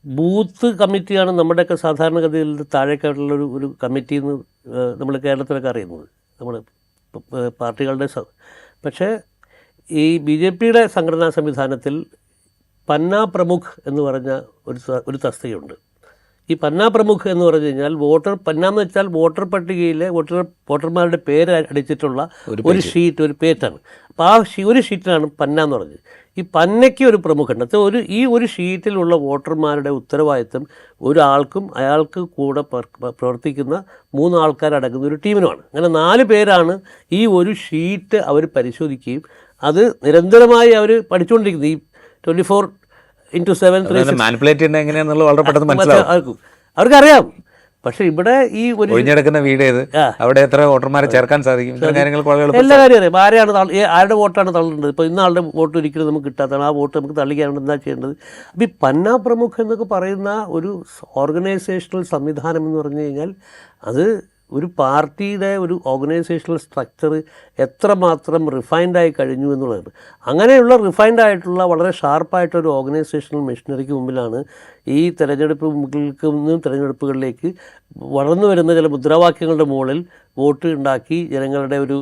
ബൂത്ത് കമ്മിറ്റിയാണ് നമ്മുടെയൊക്കെ സാധാരണഗതിയിൽ താഴേക്കായിട്ടുള്ള ഒരു ഒരു കമ്മിറ്റി എന്ന് നമ്മൾ കേരളത്തിലൊക്കെ അറിയുന്നത്. നമ്മൾ പാർട്ടികളുടെ പക്ഷേ ഈ ബി ജെ പിയുടെ സംഘടനാ സംവിധാനത്തിൽ പന്ന പ്രമുഖ് എന്ന് പറഞ്ഞ ഒരു ഒരു തസ്തികയുണ്ട്. ഈ പന്ന പ്രമുഖ് എന്ന് പറഞ്ഞു കഴിഞ്ഞാൽ വോട്ടർ പന്ന എന്ന് വെച്ചാൽ വോട്ടർ പട്ടികയിലെ വോട്ടർ വോട്ടർമാരുടെ പേര് അടിച്ചിട്ടുള്ള ഒരു ഷീറ്റ് ഒരു പേറ്റാണ്. അപ്പോൾ ആ ഷീ ഒരു ഷീറ്റിലാണ് പന്ന എന്ന് പറഞ്ഞത്. ഈ പന്നയ്ക്ക് ഒരു പ്രമുഖുണ്ട് ഒരു ഈ ഒരു ഷീറ്റിലുള്ള വോട്ടർമാരുടെ ഉത്തരവാദിത്തം ഒരാൾക്കും അയാൾക്ക് കൂടെ പ്ര- പ്രവർത്തിക്കുന്ന മൂന്ന് ആൾക്കാരടങ്ങുന്ന ഒരു ടീമിനുമാണ്. അങ്ങനെ നാല് പേരാണ് ഈ ഒരു ഷീറ്റ് അവർ പരിശോധിക്കുകയും അത് നിരന്തരമായി അവർ പഠിച്ചുകൊണ്ടിരിക്കുന്നത് ഈ twenty four into seven three manipulate ചെയ്യുന്നത് എങ്ങനെയാണെന്നുള്ള വളരെ പെട്ടെന്ന് മനസ്സിലാവും. അവർക്കറിയാം. പക്ഷെ ഇവിടെ ഈ ഒരു ഒഴിഞ്ഞെടുക്കുന്ന വീട് ഏത്? അവിടെ എത്ര വോട്ടർമാരെ ചേർക്കാൻ സാധിക്കും? എളുപ്പം എല്ലാ കാര്യം അറിയാം. ആരെയാണ് ആരുടെ വോട്ടാണ് തള്ളുന്നത്? ഇപ്പോൾ ഇന്ന ആളുടെ വോട്ട് ഒരിക്കലും നമുക്ക് കിട്ടാത്തതാണ്. ആ വോട്ട് നമുക്ക് തള്ളിക്കാനുണ്ട് എന്താ ചെയ്യേണ്ടത്? അപ്പോൾ ഈ പന്ന പ്രമുഖ് എന്നൊക്കെ പറയുന്ന ഒരു ഓർഗനൈസേഷണൽ സംവിധാനം എന്ന് പറഞ്ഞു കഴിഞ്ഞാൽ അത് ഒരു പാർട്ടിയുടെ ഒരു ഓർഗനൈസേഷണൽ സ്ട്രക്ചർ എത്രമാത്രം റിഫൈൻഡ് ആയി കഴിഞ്ഞു എന്നുള്ളതാണ് അങ്ങനെയുള്ള റിഫൈൻഡ് ആയിട്ടുള്ള വളരെ ഷാർപ്പായിട്ടൊരു ഓർഗനൈസേഷണൽ മെഷീനറിക്ക് മുമ്പിലാണ് ഈ തെരഞ്ഞെടുപ്പുകൾക്ക് നിന്നും തെരഞ്ഞെടുപ്പുകളിലേക്ക് വളർന്നു വരുന്ന ചില മുദ്രാവാക്യങ്ങളുടെ മുകളിൽ വോട്ട് ഉണ്ടാക്കി ജനങ്ങളുടെ ഒരു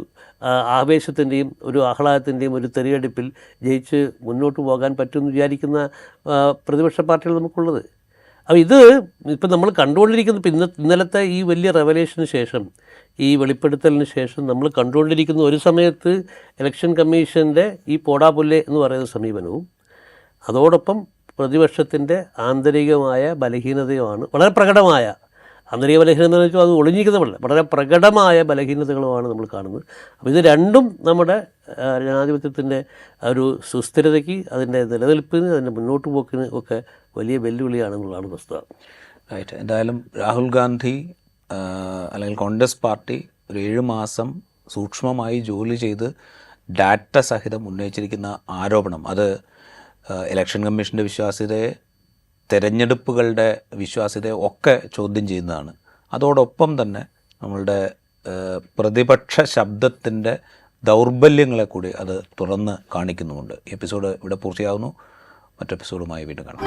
ആവേശത്തിന്റെയും ഒരു ആഹ്ലാദത്തിന്റെയും ഒരു തെരഞ്ഞെടുപ്പിൽ ജയിച്ച് മുന്നോട്ട് പോകാൻ പറ്റുമെന്ന് വിചാരിക്കുന്ന പ്രതിപക്ഷ പാർട്ടികൾ നമുക്കുള്ളത്. അപ്പോൾ ഇത് ഇപ്പം നമ്മൾ കണ്ടുകൊണ്ടിരിക്കുന്ന ഇന്ന ഇന്നലത്തെ ഈ വലിയ റെവലേഷന് ശേഷം ഈ വെളിപ്പെടുത്തലിന് ശേഷം നമ്മൾ കണ്ടുകൊണ്ടിരിക്കുന്ന ഒരു സമയത്ത് ഇലക്ഷൻ കമ്മീഷന്റെ ഈ പോടാപുല്ലെ എന്ന് പറയുന്ന സമീപനവും അതോടൊപ്പം പ്രതിപക്ഷത്തിന്റെ ആന്തരികമായ ബലഹീനതയുമാണ് വളരെ പ്രകടമായ ആന്തരിക ബലഹീനത എന്ന് വെച്ചാൽ അത് ഒളിഞ്ഞിരിക്കുന്നതല്ല. വളരെ പ്രകടമായ ബലഹീനതകളുമാണ് നമ്മൾ കാണുന്നത്. അപ്പോൾ ഇത് രണ്ടും നമ്മുടെ ജനാധിപത്യത്തിന്റെ ഒരു സുസ്ഥിരതയ്ക്ക് അതിന്റെ നിലനിൽപ്പിന് അതിന്റെ മുന്നോട്ട് പോക്കിന് ഒക്കെ വലിയ വെല്ലുവിളിയാണെന്നുള്ളതാണ് വസ്തുത റൈറ്റ് എന്തായാലും രാഹുൽ ഗാന്ധി അല്ലെങ്കിൽ കോൺഗ്രസ് പാർട്ടി ഒരു ഏഴ് മാസം സൂക്ഷ്മമായി ജോലി ചെയ്ത് ഡാറ്റ സഹിതം ഉന്നയിച്ചിരിക്കുന്ന ആരോപണം. അത് ഇലക്ഷൻ കമ്മീഷന്റെ വിശ്വാസ്യതയെ തെരഞ്ഞെടുപ്പുകളുടെ വിശ്വാസ്യതയെ ഒക്കെ ചോദ്യം ചെയ്യുന്നതാണ്. അതോടൊപ്പം തന്നെ നമ്മളുടെ പ്രതിപക്ഷ ശബ്ദത്തിന്റെ ദൗർബല്യങ്ങളെ കൂടി അത് തുറന്ന് കാണിക്കുന്നുമുണ്ട്. എപ്പിസോഡ് ഇവിടെ പൂർത്തിയാകുന്നു മറ്റെപ്പിസോഡുമായി വീണ്ടും കാണാം.